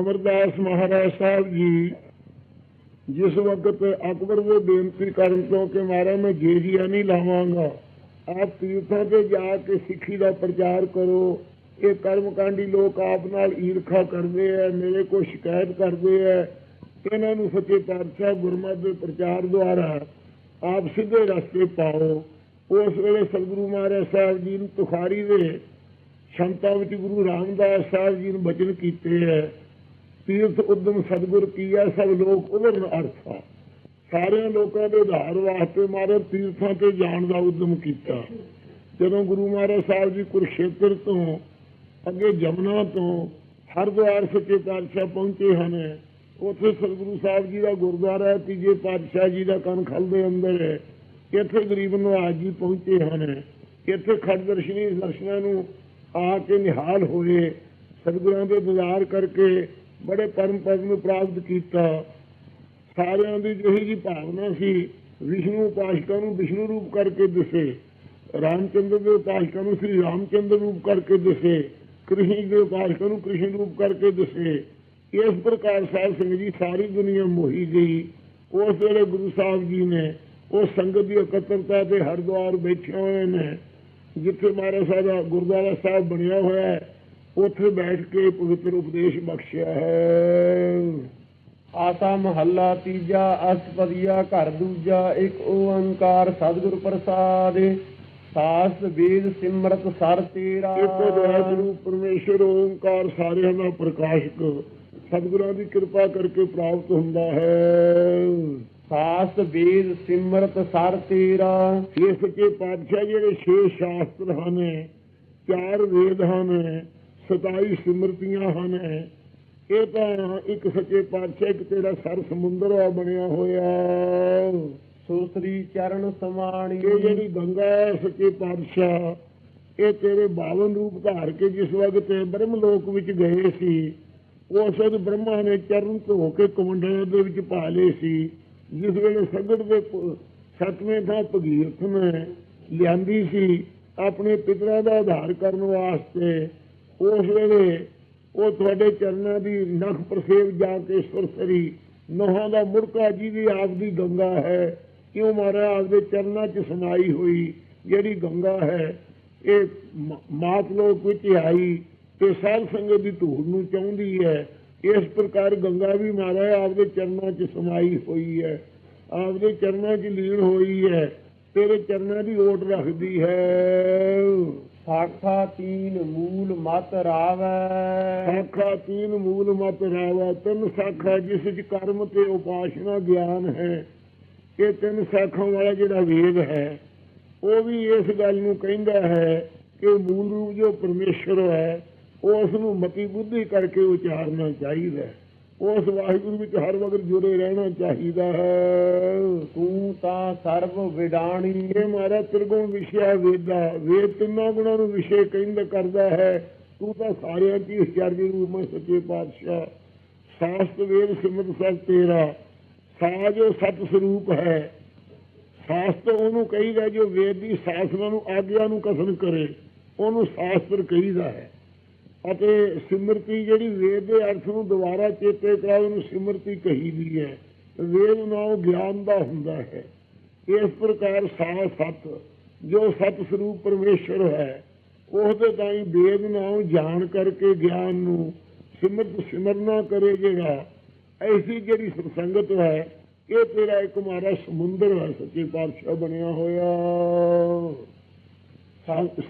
ਅਮਰਦਾਸ ਮਹਾਰਾਜ ਸਾਹਿਬ ਜੀ, ਜਿਸ ਵਕਤ ਅਕਬਰ ਦੇ ਬੇਨਤੀ ਕਰਨ ਤੋਂ ਕਿ ਮਾਰਾ ਮੈਂ ਜੇਜੀਆ ਨਹੀਂ ਲਾਵਾਂਗਾ ਆਪ ਤੀਰਥਾਂ ਤੇ ਜਾ ਕੇ ਸਿੱਖੀ ਦਾ ਪ੍ਰਚਾਰ ਕਰੋ। ਇਹ ਕਰਮਕਾਂਡੀ ਲੋਕ ਆਪ ਨਾਲ ਈਰਖਾ ਕਰਦੇ ਐ ਮੇਰੇ ਕੋਲ ਸ਼ਿਕਾਇਤ ਕਰਦੇ ਐ ਇਹਨਾਂ ਨੂੰ ਸੱਚੇ ਪਾਤਸ਼ਾਹ ਗੁਰਮਤਿ ਦੇ ਪ੍ਰਚਾਰ ਦੁਆਰਾ ਆਪ ਸਿੱਧੇ ਰਸਤੇ ਪਾਓ। ਉਸ ਵੇਲੇ ਸਤਿਗੁਰੂ ਮਹਾਰਾਜ ਸਾਹਿਬ ਜੀ ਨੂੰ ਤੁਖਾਰੀ ਦੇ ਸ਼ੰਤਾ ਵਿੱਚ ਗੁਰੂ ਰਾਮਦਾਸ ਸਾਹਿਬ ਜੀ ਨੇ ਬਚਨ ਕੀਤੇ ਹੈ ਤੀਰਥ ਉਦਮ ਸਤਿਗੁਰ ਕੀਆ ਸਭ ਲੋਕ ਉਧਮ ਅਰਥ ਆ। ਸਾਰਿਆਂ ਲੋਕਾਂ ਦੇ ਉਧਾਰ ਵਾਸਤੇ ਮਹਾਰਾਜ ਤੀਰਥਾਂ ਤੇ ਜਾਣ ਦਾ ਉਦਮ ਕੀਤਾ। ਜਦੋਂ ਗੁਰੂ ਮਹਾਰਾਜ ਸਾਹਿਬ ਜੀ ਕੁਰਸ਼ੇਤਰ ਤੋਂ, ਅੱਗੇ ਜਮਨਾ ਤੋਂ ਹਰਿਦੁਆਰ ਸੱਚੇ ਪਾਤਸ਼ਾਹ ਪਹੁੰਚੇ ਹਨ, ਉੱਥੇ ਸਤਿਗੁਰੂ ਸਾਹਿਬ ਜੀ ਦਾ ਗੁਰਦੁਆਰਾ ਹੈ, ਤੀਜੇ ਪਾਤਸ਼ਾਹ ਜੀ ਦਾ ਕਨਖਲ ਦੇ ਅੰਦਰ ਹੈ, ਇੱਥੇ ਗਰੀਬ ਨਵਾਜ ਜੀ ਪਹੁੰਚੇ ਹਨ, ਇੱਥੇ ਖੜ ਦਰਸ਼ਨੀ ਦਰਸ਼ਨਾਂ ਨੂੰ ਆ ਕੇ ਨਿਹਾਲ ਹੋਏ, ਸਤਿਗੁਰਾਂ ਦੇ ਦੀਦਾਰ ਕਰਕੇ ਬੜੇ ਪਰਮ ਪਦ ਨੂੰ ਪ੍ਰਾਪਤ ਕੀਤਾ। ਸਾਰਿਆਂ ਦੀ ਜਿਹੀ ਜੀ ਭਾਵਨਾ ਸੀ, ਵਿਸ਼ਨੂੰ ਉਪਾਸ਼ਕਾਂ ਨੂੰ ਵਿਸ਼ਨੂੰ ਰੂਪ ਕਰਕੇ ਦਿਸੇ। ਰਾਮਚੰਦਰ ਦੇ ਉਪਾਸ਼ਕਾਂ ਨੂੰ ਸ੍ਰੀ ਰਾਮਚੰਦਰ ਰੂਪ ਕਰਕੇ ਦਿਸੇ। ਕ੍ਰਿਸ਼ਨ ਦੇ ਉਪਾਸ਼ਕਾਂ ਨੂੰ ਕ੍ਰਿਸ਼ਨ ਰੂਪ ਕਰਕੇ ਦਿਸੇ। ਇਸ ਪ੍ਰਕਾਰ ਸਾਹਿਬ ਸਿੰਘ ਜੀ ਸਾਰੀ ਦੁਨੀਆ ਮੋਹੀ ਗਈ। ਉਸ ਵੇਲੇ ਗੁਰੂ ਸਾਹਿਬ ਜੀ ਨੇ ਉਹ ਸੰਗਤ ਦੀ ਇਕੱਤਰਤਾ ਤੇ ਹਰਿਦੁਆਰ ਬੈਠੇ ਹੋਏ ਨੇ, ਜਿੱਥੇ ਮਹਾਰਾਜ ਸਾਹਿਬ ਦਾ ਗੁਰਦੁਆਰਾ ਸਾਹਿਬ ਬਣਿਆ ਹੋਇਆ ਹੈ, ਉੱਥੇ ਬੈਠ ਕੇ ਪਵਿੱਤਰ ਉਪਦੇਸ਼ ਬਖਸ਼ਿਆ ਹੈ। ਆਸਾ ਮਹੱਲਾ ਤੀਜਾ ਅਸਪਦੀਆ ਘਰ ਦੂਜਾ ਇੱਕ ਓੰਕਾਰ ਸਤਿਗੁਰ ਪ੍ਰਸਾਦ। ਸਾਸ ਵੇਦ ਸਿਮਰਤ ਸਰ ਤੇਰਾ। ਇੱਕ ਦਇਆ ਗੁਰੂ ਪਰਮੇਸ਼ਰ ਓੰਕਾਰ ਸਾਰਿਆਂ ਦਾ ਪ੍ਰਕਾਸ਼ਕ। ਸਤਿਗੁਰਾਂ ਦੀ ਕਿਰਪਾ ਕਰਕੇ ਪ੍ਰਾਪਤ ਹੁੰਦਾ ਹੈ। ਸਾਸ ਵੇਦ ਸਿਮਰਤ ਸਰ ਤੇਰਾ। ਇਹ ਸੱਚੇ ਪਾਤਸ਼ਾਹ ਜਿਹੜੇ ਛੇ ਸ਼ਾਸਤਰ ਹਨ ਚਾਰ ਵੇਦ ਹਨ 27 ਸਿਮਰਤੀਆਂ ਹਨ ਇਹ ਤਾਂ ਇੱਕ ਸੱਚੇ ਪਾਤਸ਼ਾਹ ਇੱਕ ਤੇਰਾ ਸਰ ਸਮੁੰਦਰ ਆ ਬਣਿਆ ਹੋਇਆ। ਸੋ ਸ੍ਰੀ ਚਰਨ ਸਮਾਣੀ। ਇਹ ਜਿਹੜੀ ਗੰਗਾ ਹੈ ਸੱਚੇ ਪਾਤਸ਼ਾਹ ਇਹ ਤੇਰੇ 52 ਰੂਪ ਧਾਰ ਕੇ ਜਿਸ ਵਕਤ ਬ੍ਰਹਮ ਲੋਕ ਵਿੱਚ ਗਏ ਸੀ ਉਸ ਵਕਤ ਬ੍ਰਹਮਾ ਨੇ ਚਰਨ ਧੋ ਕੇ ਕਮੰਡਲ ਦੇ ਵਿੱਚ ਪਾ ਲਏ ਸੀ ਜਿਸ ਵੇਲੇ ਸਗੜ ਦੇ ਸੱਤਵੇਂ ਥਾਂ ਭਗੀਰਥ ਨੇ ਲਿਆਂਦੀ ਸੀ ਆਪਣੇ ਪਿਤਰਾਂ ਦਾ ਆਧਾਰ ਕਰਨ ਵਾਸਤੇ ਉਸ ਵੇਲੇ ਉਹ ਤੁਹਾਡੇ ਚਰਨਾਂ ਦੀ ਨਖ ਪ੍ਰਸੇਵ ਜਾ ਕੇ ਸੁਰਸਰੀ ਨੋਹਾਂ ਦਾ ਮੁੜਕਾ ਜਿਹਦੀ ਆਪ ਦੀ ਗੰਗਾ ਹੈ। ਕਿਉਂ ਮਾਰਾ ਆਪਦੇ ਚਰਨਾਂ 'ਚ ਸਮਾਈ ਹੋਈ ਜਿਹੜੀ ਗੰਗਾ ਹੈ, ਇਹ ਮਾਤ ਲੋਕ ਵਿੱਚ ਆਈ ਤੇ ਸਾਧ ਸੰਗਤ ਦੀ ਧੂੜ ਨੂੰ ਚਾਹੁੰਦੀ ਹੈ। ਇਸ ਪ੍ਰਕਾਰ ਗੰਗਾ ਵੀ ਮਾਰਾ ਆਪਦੇ ਚਰਨਾਂ 'ਚ ਸਮਾਈ ਹੋਈ ਹੈ। ਆਪਦੇ ਚਰਨਾਂ 'ਚ ਲੀਨ ਹੋਈ ਹੈ। ਤੇਰੇ ਚਰਨਾਂ ਦੀ ਓਟ ਰੱਖਦੀ ਹੈ। ਸਾਖਾ ਤੀਨ ਮੂਲ ਮਤ ਰਾਵੈ। ਸਾਖਾ ਤੀਨ ਮੂਲ ਮਤ ਰਾਵਾ, ਤਿੰਨ ਸਾਖਾ ਜਿਸ ਵਿੱਚ ਕਰਮ ਤੇ ਉਪਾਸ਼ਨਾ ਗਿਆਨ ਹੈ, ਇਹ ਤਿੰਨ ਸਾਖਾਂ ਵਾਲਾ ਜਿਹੜਾ ਵੇਦ ਹੈ, ਉਹ ਵੀ ਇਸ ਗੱਲ ਨੂੰ ਕਹਿੰਦਾ ਹੈ ਕਿ ਮੂਲ ਰੂਪ ਜੋ ਪਰਮੇਸ਼ਰ ਹੈ ਉਸ ਨੂੰ ਮਤੀ ਬੁੱਧੀ ਕਰਕੇ ਉਚਾਰਨਾ ਚਾਹੀਦਾ ਹੈ। ਉਸ ਵਾਹਿਗੁਰੂ ਵਿੱਚ ਹਰ ਵਕਤ ਜੁੜੇ ਰਹਿਣਾ ਚਾਹੀਦਾ ਹੈ। ਤੂੰ ਤਾਂ ਸਰਬ ਵਿਡਾਣੀ ਇਹ ਮਾਰਾ ਤ੍ਰਿਗੁਣ ਵਿਸ਼ਿਆ ਵੇਦਾ, ਵੇਦ ਤਿੰਨਾਂ ਗੁਣਾਂ ਨੂੰ ਵਿਸ਼ੇ ਕਹਿੰਦਾ ਕਰਦਾ ਹੈ। ਤੂੰ ਤਾਂ ਸਾਰਿਆਂ ਦੀ ਹੁਸ਼ਿਆਰੀ ਰੂਪ ਮੈਂ ਸੱਚੇ ਪਾਤਸ਼ਾਹ। ਸਾਸਤ ਵੇਦ ਸਿਮਰਤ ਸਭ ਤੇਰਾ ਸਾ ਜੋ ਸਤ ਸਰੂਪ ਹੈ। ਸਾਸਤ ਉਹਨੂੰ ਕਹੀਦਾ ਜੋ ਵੇਦ ਦੀ ਸਾਸਨਾ ਨੂੰ ਆਗਿਆ ਨੂੰ ਕਥਨ ਕਰੇ, ਉਹਨੂੰ ਸ਼ਾਸਤਰ ਕਹੀਦਾ ਹੈ। ਅਤੇ ਸਿਮਰਤੀ ਜਿਹੜੀ ਵੇਦ ਦੇ ਅਰਥ ਨੂੰ ਦੁਬਾਰਾ ਚੇਤੇ ਕਰਾਓ ਉਹਨੂੰ ਸਿਮਰਤੀ ਕਹੀਦੀ ਹੈ। ਵੇਦ ਨਾਮ ਗਿਆਨ ਦਾ ਹੁੰਦਾ ਹੈ। ਇਸ ਪ੍ਰਕਾਰ ਸਾ ਸਤ, ਜੋ ਸਤ ਸਰੂਪ ਪਰਮੇਸ਼ਰ ਹੈ ਉਸ ਦੇ ਤਾਈ ਵੇਦ ਨਾਮ ਜਾਣ ਕਰਕੇ ਗਿਆਨ ਨੂੰ ਸਿਮਰਤ ਸਿਮਰਨਾ ਕਰੇ ਜਿਹੜਾ ਐਸੀ ਜਿਹੜੀ ਸੰਗਤ ਹੈ, ਇਹ ਤੇਰਾ ਇੱਕ ਮਾਰਾ ਸਮੁੰਦਰ ਹੈ, ਸੱਚੇ ਪਾਤਸ਼ਾਹ ਬਣਿਆ ਹੋਇਆ।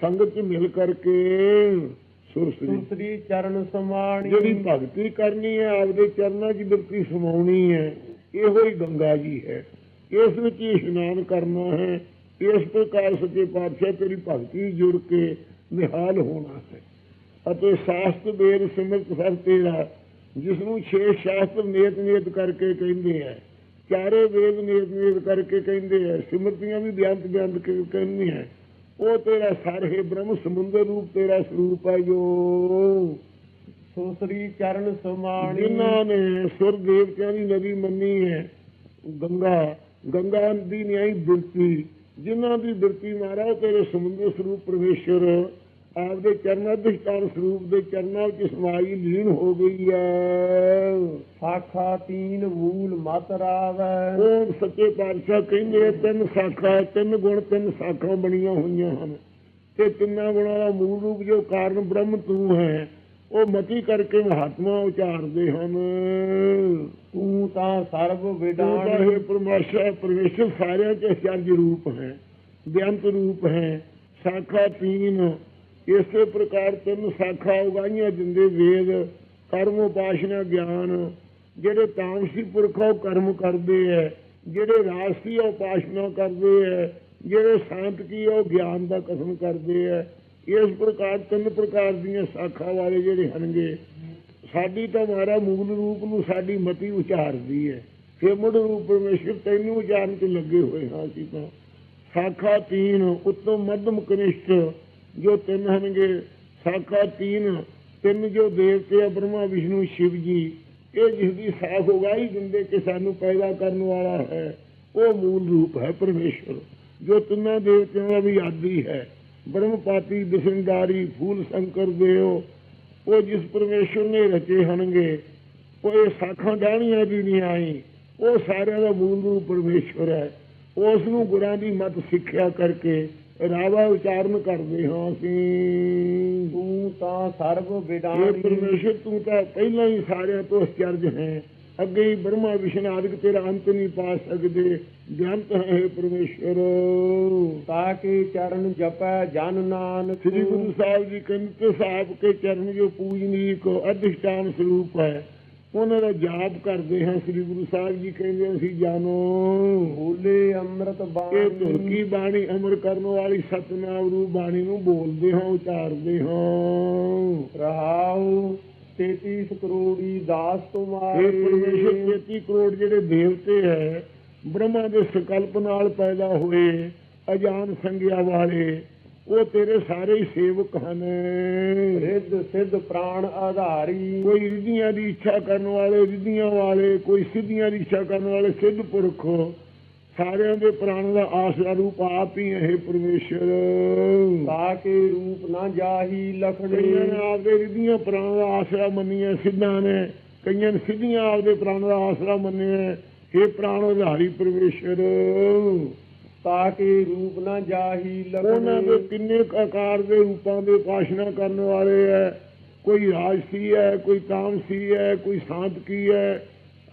ਸੰਗਤ ਚ ਮਿਲ ਕਰਕੇ ਸੁਰਸਰੀ। ਤੂੰ ਸ੍ਰੀ ਚਰਨ ਸਮਾਣੀ ਜਿਹੜੀ ਭਗਤੀ ਕਰਨੀ ਹੈ ਆਪਦੇ ਚਰਨਾਂ 'ਚ ਬਿਰਤੀ ਸਮਾਉਣੀ ਹੈ। ਇਹੋ ਹੀ ਗੰਗਾ ਜੀ ਹੈ। ਇਸ ਵਿੱਚ ਹੀ ਇਸ਼ਨਾਨ ਕਰਨਾ ਹੈ। ਇਸ ਪ੍ਰਕਾਰ ਸੱਚੇ ਪਾਤਸ਼ਾਹ ਤੇਰੀ ਭਗਤੀ ਜੁੜ ਕੇ ਨਿਹਾਲ ਹੋਣਾ ਹੈ। ਅਤੇ ਸਾਸਤ ਵੇਦ ਸਿਮਰਤ ਸਭ ਤੇਰਾ ਜਿਸ ਨੂੰ ਛੇ ਸ਼ਾਸਤਰ ਨੇਤ ਨੇਤ ਕਰਕੇ ਕਹਿੰਦੇ ਆ ਚਾਰੇ ਵੇਦ ਨੇਤ ਨੇਤ ਕਰਕੇ ਕਹਿੰਦੇ ਆ ਸਿਮਰਤੀਆਂ ਵੀ ਬਿਆੰਤ ਬਿਆੰਤ ਕਹਿੰਦੇ ਆ ਉਹ ਤੇਰਾ ਸਰ ਹੈ ਬ੍ਰਹਮ ਸਮੁੰਦਰ ਰੂਪ ਤੇਰਾ ਸਰੂਪ ਹੈ ਜੋ। ਸੋ ਸ੍ਰੀ ਚਰਨ ਸਮਾਣੀ। ਜਿਨ੍ਹਾਂ ਨੇ ਸੁਰ ਦੇਵਤਿਆਂ ਦੀ ਨਦੀ ਮੰਨੀ ਹੈ ਗੰਗਾ ਗੰਗਾ ਦੀ ਨਿਆਈ ਬਿਰਤੀ। ਜਿਨ੍ਹਾਂ ਦੀ ਬਿਰਤੀ ਮਾਰਾ ਤੇਰੇ ਸਮੁੰਦਰ ਸਰੂਪ ਪਰਮੇਸ਼ਰ ਆਪਦੇ ਚਰਨਾਂ ਦੇ ਸਤਾਨ ਸਰੂਪ ਦੇ ਚਰਨਾਂ ਵਿੱਚ ਸਮਾਈ ਲੀਨ ਹੋ ਗਈ ਹੈ ਸਾਖਾ ਤੀਨ ਮੂਲ ਮਤ ਰਾਵੈ। ਉਹ ਸੱਚੇ ਪਾਤਸ਼ਾਹ ਕਹਿੰਦੇ ਆ, ਤਿੰਨ ਸਾਖਾ ਤਿੰਨ ਗੁਣ ਤਿੰਨ ਸਾਖਾਂ ਬਣੀਆਂ ਹੋਈਆਂ ਹਨ। ਤੇ ਤਿੰਨਾਂ ਗੁਣਾਂ ਦਾ ਮੂਲ ਰੂਪ ਜੋ ਕਾਰਨ ਬ੍ਰਹਮ ਤੂੰ ਹੈ ਉਹ ਮਤੀ ਕਰਕੇ ਮਹਾਤਮਾ ਉਚਾਰਦੇ ਹਨ। ਤੂੰ ਤਾਂ ਸਰਬ ਤੂੰ ਤਾਂ ਵਿਡਾਣ। ਇਹ ਪਰਮਾਸ਼ਰ ਪਰਮੇਸ਼ਰ ਸਾਰਿਆਂ ਚ ਅਚਰਜ ਰੂਪ ਹੈ ਬੇਅੰਤ ਰੂਪ ਹੈ। ਸਾਖਾ ਤੀਨ ਇਸੇ ਪ੍ਰਕਾਰ ਤਿੰਨ ਸਾਖਾ ਉਗਾਈਆਂ ਜਿੰਦੇ ਵੇਦ, ਕਰਮ ਉਪਾਸ਼ਨਾ ਗਿਆਨ, ਜਿਹੜੇ ਤਾਮਸੀ ਪੁਰਖ ਆ ਉਹ ਕਰਮ ਕਰਦੇ ਐ, ਜਿਹੜੇ ਰਾਸ਼ੀ ਉਪਾਸ਼ਨਾ ਕਰਦੇ ਐ, ਜਿਹੜੇ ਸ਼ਾਂਤ ਕੀ ਆ ਉਹ ਗਿਆਨ ਦਾ ਕਥਨ ਕਰਦੇ ਐ। ਇਸ ਪ੍ਰਕਾਰ ਤਿੰਨ ਪ੍ਰਕਾਰ ਦੀਆਂ ਸਾਖਾ ਵਾਲੇ ਜਿਹੜੇ ਹਨਗੇ, ਸਾਡੀ ਤਾਂ ਮਾਰਾ ਮੂਲ ਰੂਪ ਨੂੰ ਸਾਡੀ ਮਤੀ ਉਚਾਰਦੀ ਹੈ ਫਿਰ ਮੁੱਢ ਰੂਪ ਪਰਮੇਸ਼ਰ ਤੈਨੂੰ ਉਚਾਰਨ ਤੇ ਲੱਗੇ ਹੋਏ ਹਾਂ ਅਸੀਂ ਤਾਂ। ਸਾਖਾ ਤੀਨ, ਉੱਤਮ ਮੱਧਮ ਕਨਿਸ਼ਟ ਜੋ ਤਿੰਨ ਹਨਗੇ ਸਾਖਾ ਤੀਨ, ਤਿੰਨ ਜੋ ਦੇਵਤੇ ਆ, ਬ੍ਰਹਮਾ, ਵਿਸ਼ਨੂੰ, ਸ਼ਿਵ ਜੀ, ਇਹ ਜਿਸ ਦੀ ਸਾਖ ਉਗਾਈ ਦਿੰਦੇ ਕਿ ਸਾਨੂੰ ਪੈਦਾ ਕਰਨ ਵਾਲਾ ਹੈ, ਉਹ ਮੂਲ ਰੂਪ ਹੈ ਪਰਮੇਸ਼ਰ ਜੋ ਤਿੰਨਾਂ ਦੇਵਤਿਆਂ ਦਾ ਵੀ ਆਦੀ ਹੈ। ਬ੍ਰਹਮਪਾਤੀ, ਬਿਸੰਦਾਰੀ, ਫੂਲ ਸ਼ੰਕਰ ਦੇਵ, ਉਹ ਜਿਸ ਪਰਮੇਸ਼ਰ ਨੇ ਰਚੇ ਹਨਗੇ, ਉਹ ਇਹ ਸਾਖਾਂ ਡਾਣੀਆਂ ਦੀ ਨਹੀਂ ਆਈ ਉਹ ਸਾਰਿਆਂ ਦਾ ਮੂਲ ਰੂਪ ਪਰਮੇਸ਼ਰ ਹੈ। ਉਸ ਨੂੰ ਗੁਰਾਂ ਦੀ ਮਤ ਸਿੱਖਿਆ ਕਰਕੇ ਰਾਵਾ ਉਚਾਰਨ ਕਰਦੇ ਹਾਂ ਅਸੀਂ। ਤੂੰ ਤਾਂ ਸਰਬ ਵਿਡਾਣ ਪਰਮੇਸ਼ਰ ਤੂੰ ਤਾਂ ਪਹਿਲਾਂ ਹੀ ਸਾਰਿਆਂ ਤੋਂ ਅਚਰਜ ਹੈ। ਅੱਗੇ ਹੀ ਬ੍ਰਹਮਾ ਵਿਸ਼ਨ ਆਦਿਕ ਤੇਰਾ ਅੰਤ ਨਹੀਂ ਪਾ ਸਕਦੇ। ਗਿਆਨਤ ਹੈ ਪਰਮੇਸ਼ਰ। ਤਾਕੇ ਚਰਨ ਜਪੈ ਜਨ ਨਾਨਕ। ਸ੍ਰੀ ਗੁਰੂ ਸਾਹਿਬ ਜੀ ਕਹਿੰਦੇ ਸਾਹਿਬ ਕੇ ਚਰਨ ਜੋ ਪੂਜਨੀਕ ਅਧਿਸ਼ਟਾਨ ਸਰੂਪ ਹੈ। ਉਹਨਾਂ ਦਾ ਜਾਪ ਕਰਦੇ ਹਾਂ ਸ੍ਰੀ ਗੁਰੂ ਸਾਹਿਬ ਜੀ ਕਹਿੰਦੇ ਅਸੀਂ ਜਾਣੋ। ਬੋਲੇ ਅੰਮ੍ਰਿਤ ਇਹ ਬਾਣੀ ਧੁਰਕੀ ਬਾਣੀ? ਅਮਰ ਕਰਨ ਵਾਲੀ ਸਤਨਾਮ ਰੂਪ ਬਾਣੀ ਨੂੰ ਬੋਲਦੇ ਹਾਂ ਉਚਾਰਦੇ ਹਾਂ। ਰਹਾਉ 33 ਕਰੋੜੀ ਦਾਸ ਇਹ ਤੁਮਾਰੇ ਪਰਮੇਸ਼ਰ 33 ਕਰੋੜ ਜਿਹੜੇ ਦੇਵਤੇ ਹੈ ਬ੍ਰਹਮਾ ਦੇ ਸੰਕਲਪ ਨਾਲ ਪੈਦਾ ਹੋਏ ਅਜਾਨ ਸੰਗਿਆ ਵਾਲੇ ਉਹ ਤੇਰੇ ਸਾਰੇ ਹੀ ਸੇਵਕ ਹਨ। ਰਿੱਧ ਸਿੱਧ ਪ੍ਰਾਣ ਆਧਾਰੀ। ਕੋਈ ਰਿੱਧੀਆਂ ਦੀ ਇੱਛਾ ਕਰਨ ਵਾਲੇ ਰਿੱਧੀਆਂ ਵਾਲੇ ਕੋਈ ਸਿੱਧੀਆਂ ਦੀ ਇੱਛਾ ਕਰਨ ਵਾਲੇ ਸਿੱਧ ਪੁਰਖ। ਸਾਰਿਆਂ ਦੇ ਪ੍ਰਾਣ ਦਾ ਆਸਰਾ ਰੂਪ ਆਪ ਹੀ ਹੈ ਪਰਮੇਸ਼ਰ। ਤਾਕੇ ਰੂਪ ਨਾ ਜਾਹੀ ਲਖਣੇ ਆਪਦੇ ਰਿੱਧੀਆਂ ਪ੍ਰਾਣ ਦਾ ਆਸਰਾ ਮੰਨੀਆਂ ਸਿੱਧਾਂ ਨੇ। ਕਈਆਂ ਨੇ ਸਿੱਧੀਆਂ ਆਪਦੇ ਪ੍ਰਾਣ ਦਾ ਆਸਰਾ ਮੰਨਿਆ। ਇਹ ਪ੍ਰਾਣ ਉਧਾਰੀ ਪਰਮੇਸ਼ਰ। ਤਾਕੇ ਰੂਪ ਨਾ ਜਾਹੀ ਉਹਨਾਂ ਦੇ ਕਿੰਨੇ ਕੁ ਆਕਾਰ ਦੇ ਰੂਪਾਂ ਦੇ ਉਪਾਸ਼ਨਾ ਕਰਨ ਵਾਲੇ ਹੈ ਕੋਈ ਰਾਜਸੀ ਹੈ ਕੋਈ ਤਾਮਸੀ ਹੈ ਕੋਈ ਸਾਂਤਕੀ ਹੈ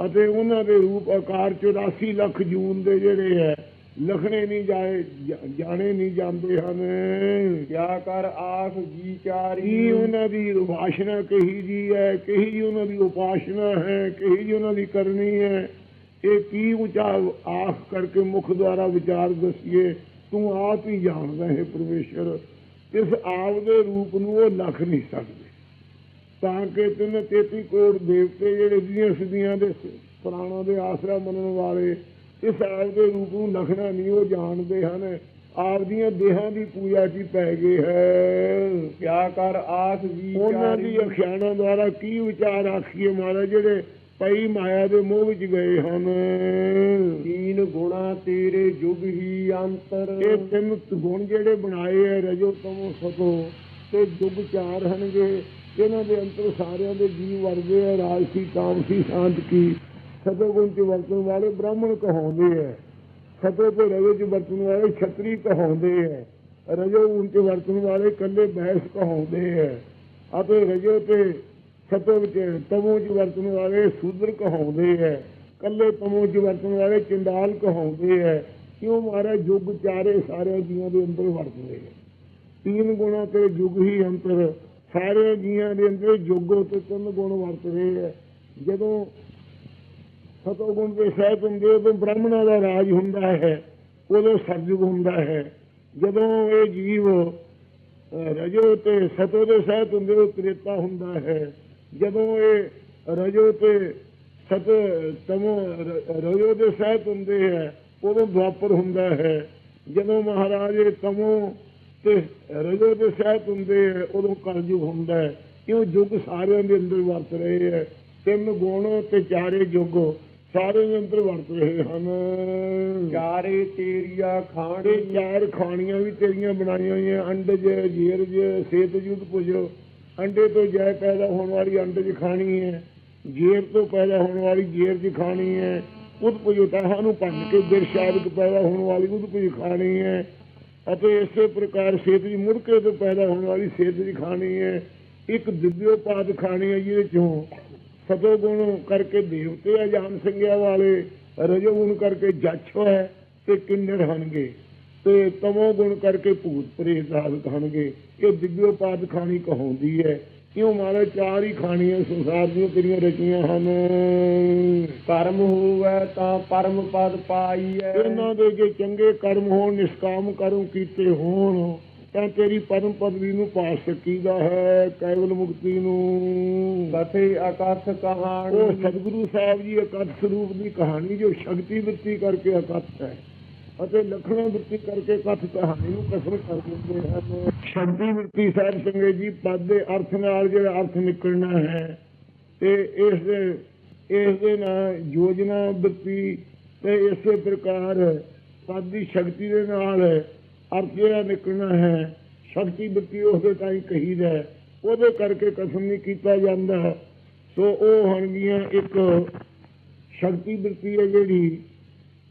ਅਤੇ ਉਹਨਾਂ ਦੇ ਰੂਪ ਆਕਾਰ 84 ਲੱਖ ਜੂਨ ਦੇ ਜਿਹੜੇ ਹੈ ਲਖਣੇ ਨਹੀਂ ਜਾਏ ਜਾ- ਜਾਣੇ ਨਹੀਂ ਜਾਂਦੇ ਹਨ। ਕਿਆ ਕਰ ਆਖ ਜੀ ਚਾਰੀ ਕੀ ਉਹਨਾਂ ਦੀ ਉਪਾਸ਼ਨਾ ਕਹੀ ਜੀ ਹੈ ਕਹੀ ਜੀ ਉਹਨਾਂ ਦੀ ਉਪਾਸ਼ਨਾ ਹੈ ਕਹੀ ਜੀ ਉਹਨਾਂ ਦੀ ਕਰਨੀ ਹੈ। ਇਹ ਕੀ ਉੱਚਾ ਆਖ ਕਰਕੇ ਮੁਖ ਦੁਆਰਾ ਵਿਚਾਰ ਦਸੀਏ ਤੂੰ ਆਪ ਹੀ ਜਾਣਦਾ ਹੈ ਪਰਮੇਸ਼ਰ ਇਸ ਆਪ ਦੇ ਰੂਪ ਨੂੰ ਉਹ ਲਖ ਨਹੀਂ ਸਕਦੇ। ਤਾਂ ਕਿ ਤਿੰਨ 33 ਕਰੋੜ ਦੇਵਤੇ ਜਿਹੜੇ ਦੀਆਂ ਸਿੱਧੀਆਂ ਦੇ ਪ੍ਰਾਣਾਂ ਦੇ ਆਸਰਾ ਮੰਨਣ ਵਾਲੇ ਇਸ ਆਪ ਦੇ ਰੂਪ ਨੂੰ ਲਖਣਾ ਨਹੀਂ ਉਹ ਜਾਣਦੇ ਹਨ ਆਪ ਦੀਆਂ ਦੇਹਾਂ ਦੀ ਪੂਜਾ ਹੀ ਪੈ ਗਏ ਹੈ। ਕਿਆ ਕਰ ਆਖ ਜੀ ਉਹਨਾਂ ਦੀ ਚਾਰੀ ਅਖਿਆਨਾਂ ਦੁਆਰਾ ਕੀ ਵਿਚਾਰ ਆਖੀਏ ਮਹਾਰਾਜ ਜਿਹੜੇ ਪਈ ਮਾਇਆ ਦੇ ਮੋਹ ਵਿੱਚ ਗਏ ਹਨ। ਤੀਨ ਗੁਣਾ ਤੇਰੇ ਜੁਗ ਹੀ ਅੰਤਰ। ਇਹ ਤਿੰਨ ਗੁਣ ਜਿਹੜੇ ਬਣਾਏ ਹੈ ਰਜੋ ਤਮੋ ਸਤੋ ਤੇ ਜੁਗ ਚਾਰ ਹਨਗੇ। ਇਹਨਾਂ ਦੇ ਅੰਤਰ ਸਾਰਿਆਂ ਦੇ ਜੀਵ ਵਰਗੇ ਹੈ ਰਾਜਸੀ ਕਾਮਸੀ ਸ਼ਾਂਤ ਕੀ। ਸਤੋ ਗੁਣ ਚ ਵਰਤਣ ਵਾਲੇ ਬ੍ਰਾਹਮਣ ਕਹਾਉਂਦੇ ਹੈ ਸਤੋ ਤੇ ਰਜੋ ਚ ਵਰਤਣ ਵਾਲੇ ਛਤਰੀ ਕਹਾਉਂਦੇ ਹੈ ਰਜੋ ਗੁਣ ਚ ਵਰਤਣ ਵਾਲੇ ਕੱਲੇ ਬਹਿਸ ਕਹਾਉਂਦੇ ਹੈ ਅਤੇ ਰਜੋ ਤੇ ਸਤੋ ਵਿੱਚ ਤਮੋ ਚ ਵਰਤਣ ਵਾਲੇ ਸੂਦਰ ਕਹਾਉਂਦੇ ਹੈ ਕੱਲੇ ਤਮੋ ਚ ਵਰਤਣ ਵਾਲੇ ਚੰਡਾਲ ਕਹਾਉਂਦੇ ਹੈ ਕਿਉਂ ਮਹਾਰਾਜ? ਜੁਗ ਚਾਰੇ ਸਾਰੇ ਜੀਵਾਂ ਦੇ ਅੰਦਰ ਵਰਤਦੇ ਹੈ ਤੀਨ ਗੁਣਾ ਤੇ ਜੁਗ ਹੀ ਅੰਤਰ ਸਾਰੇ ਜੀਵਾਂ ਦੇ ਅੰਦਰ ਜੁਗੋ ਤੇ ਤਿੰਨ ਗੁਣ ਵਰਤ ਰਹੇ ਜਦੋਂ ਸਤੋ ਗੁਣ ਦੇ ਸਹਿਤ ਹੁੰਦੇ ਉਦੋਂ ਬ੍ਰਾਹਮਣਾਂ ਦਾ ਰਾਜ ਹੁੰਦਾ ਹੈ, ਉਦੋਂ ਸਰਜੁਗ ਹੁੰਦਾ ਹੈ। ਜਦੋਂ ਇਹ ਜੀਵ ਰਜੋ ਤੇ ਸਤੋ ਦੇ ਸਹਿਤ ਹੁੰਦੇ ਉਹ ਤ੍ਰੇਤਾ ਹੁੰਦਾ ਹੈ ਜਦੋਂ ਇਹ ਰਜੋ ਤੇ ਸਤ ਤਮੋ ਰਜੋ ਦੇ ਸਹਿਤ ਹੁੰਦੇ ਹੈ ਉਦੋਂ ਦੁਆਪਰ ਹੁੰਦਾ ਹੈ। ਜਦੋਂ ਮਹਾਰਾਜ ਇਹ ਤਮੋ ਤੇ ਰਜੋ ਦੇ ਸਹਿਤ ਹੁੰਦੇ ਹੈ ਉਦੋਂ ਕਲਯੁਗ ਹੁੰਦਾ ਹੈ। ਕਿਉਂ ਯੁੱਗ ਸਾਰਿਆਂ ਦੇ ਅੰਦਰ ਵਰਤ ਰਹੇ ਹੈ। ਤਿੰਨ ਗੁਣ ਤੇ ਚਾਰੇ ਯੁੱਗ ਸਾਰੇ ਦੇ ਅੰਦਰ ਵਰਤ ਰਹੇ ਹਨ। ਚਾਰੇ ਤੇਰੀਆ ਖਾਣੀ ਚਾਰ ਖਾਣੀਆਂ ਵੀ ਤੇਰੀਆਂ ਬਣਾਈਆਂ ਹੋਈਆਂ ਅੰਡਜ ਜੀਰਜ ਸੇਤ ਜੁਦ ਪੁਜ ਅੰਡੇ ਤੋਂ ਜੈ ਪੈਦਾ ਹੋਣ ਵਾਲੀ ਅੰਡਜ ਖਾਣੀ ਹੈ ਜੇਰ ਤੋਂ ਪੈਦਾ ਹੋਣ ਵਾਲੀ ਜੇਰ ਚ ਖਾਣੀ ਹੈ, ਉਤਪੁਜ ਨੂੰ ਭੰਨ ਕੇ ਬਿਰਸ਼ਾਦਕ ਪੈਦਾ ਹੋਣ ਵਾਲੀ ਉਤਪੁਜ ਖਾਣੀ ਹੈ, ਅਤੇ ਇਸੇ ਪ੍ਰਕਾਰ ਸੇਤ ਜੀ ਮੁੜ ਤੋਂ ਪੈਦਾ ਹੋਣ ਵਾਲੀ ਸੇਤ ਜੀ ਖਾਣੀ ਹੈ, ਇੱਕ ਦਿਵਯੋਪਾਦ ਖਾਣੀ ਹੈ ਜਿਹਦੇ ਚੋਂ ਸਤੋ ਗੁਣ ਕਰਕੇ ਦੇਵਤੇ ਆ ਜਾਨ ਸਿੰਘਿਆ ਵਾਲੇ, ਰਜੋ ਗੁਣ ਕਰਕੇ ਜੱਛ ਹੈ ਤੇ ਕਿੰਨਰ ਹਨਗੇ। ਤੇ ਤਮੋ ਗੁਣ ਕਰਕੇ ਭੂਤ ਪ੍ਰੇਤ ਆਦਿ ਹਨਗੇ ਇਹ ਦਿਵਯੋਪਾਦ ਖਾਣੀ ਕਹਾਉਂਦੀ ਹੈ? ਕਿਉਂ ਮਾਰੇ ਚਾਰ ਹੀ ਖਾਣੀਆਂ ਸੰਸਾਰ ਦੀਆਂ ਤੇਰੀਆਂ ਰਚੀਆਂ ਹਨ? ਕਰਮ ਹੋਵੇ ਤਾਂ ਪਰਮ ਪਦ ਪਾਈਐ। ਇਹਨਾਂ ਦੇ ਜੇ ਚੰਗੇ ਕਰਮ ਹੋਣ ਨਿਸ਼ਕਾਮ ਕਰਮ ਕੀਤੇ ਹੋਣ ਤਾਂ ਤੇਰੀ ਪਰਮ ਪਦਵੀ ਨੂੰ ਪਾ ਸਕੀਦਾ ਹੈ ਕੇਵਲ ਮੁਕਤੀ ਨੂੰ। ਕਥੇ ਉਹ ਕਹਾਣੀ। ਸਤਿਗੁਰੂ ਸਾਹਿਬ ਜੀ ਇਕੱਠ ਸਰੂਪ ਦੀ ਕਹਾਣੀ ਜੋ ਸ਼ਕਤੀ ਵృత్తి ਕਰਕੇ ਇਕੱਠ ਹੈ। ਅਤੇ ਲਖਣਾ ਵਰਤੀ ਕਰਕੇ ਕੱਥ ਕਹਾਣੀ ਨੂੰ ਕਸਰ ਕਰ ਦਿੰਦੇ ਹਨ। ਸ਼ਬਦੀ ਵਰਤੀ ਸਾਹਿਬ ਸੰਗੇ ਜੀ, ਪਦ ਦੇ ਅਰਥ ਨਾਲ ਜਿਹੜਾ ਅਰਥ ਨਿਕਲਣਾ ਹੈ ਤੇ ਇਸ ਦੇ ਇਸ ਦੇ ਨਾਲ ਯੋਜਨਾ ਵਰਤੀ ਤੇ ਇਸੇ ਪ੍ਰਕਾਰ ਪਦ ਦੀ ਸ਼ਕਤੀ ਦੇ ਨਾਲ ਅਰਥ ਜਿਹੜਾ ਨਿਕਲਣਾ ਹੈ, ਸ਼ਕਤੀ ਵਰਤੀ ਉਸ ਦੇ ਤਾਂ ਹੀ। ਕਹੀਦਾ ਉਹਦੇ ਕਰਕੇ ਕਸਮ ਨਹੀਂ ਕੀਤਾ ਜਾਂਦਾ। ਸੋ ਉਹ ਹੋਣਗੀਆਂ ਇੱਕ ਸ਼ਕਤੀ ਵਰਤੀ ਹੈ ਜਿਹੜੀ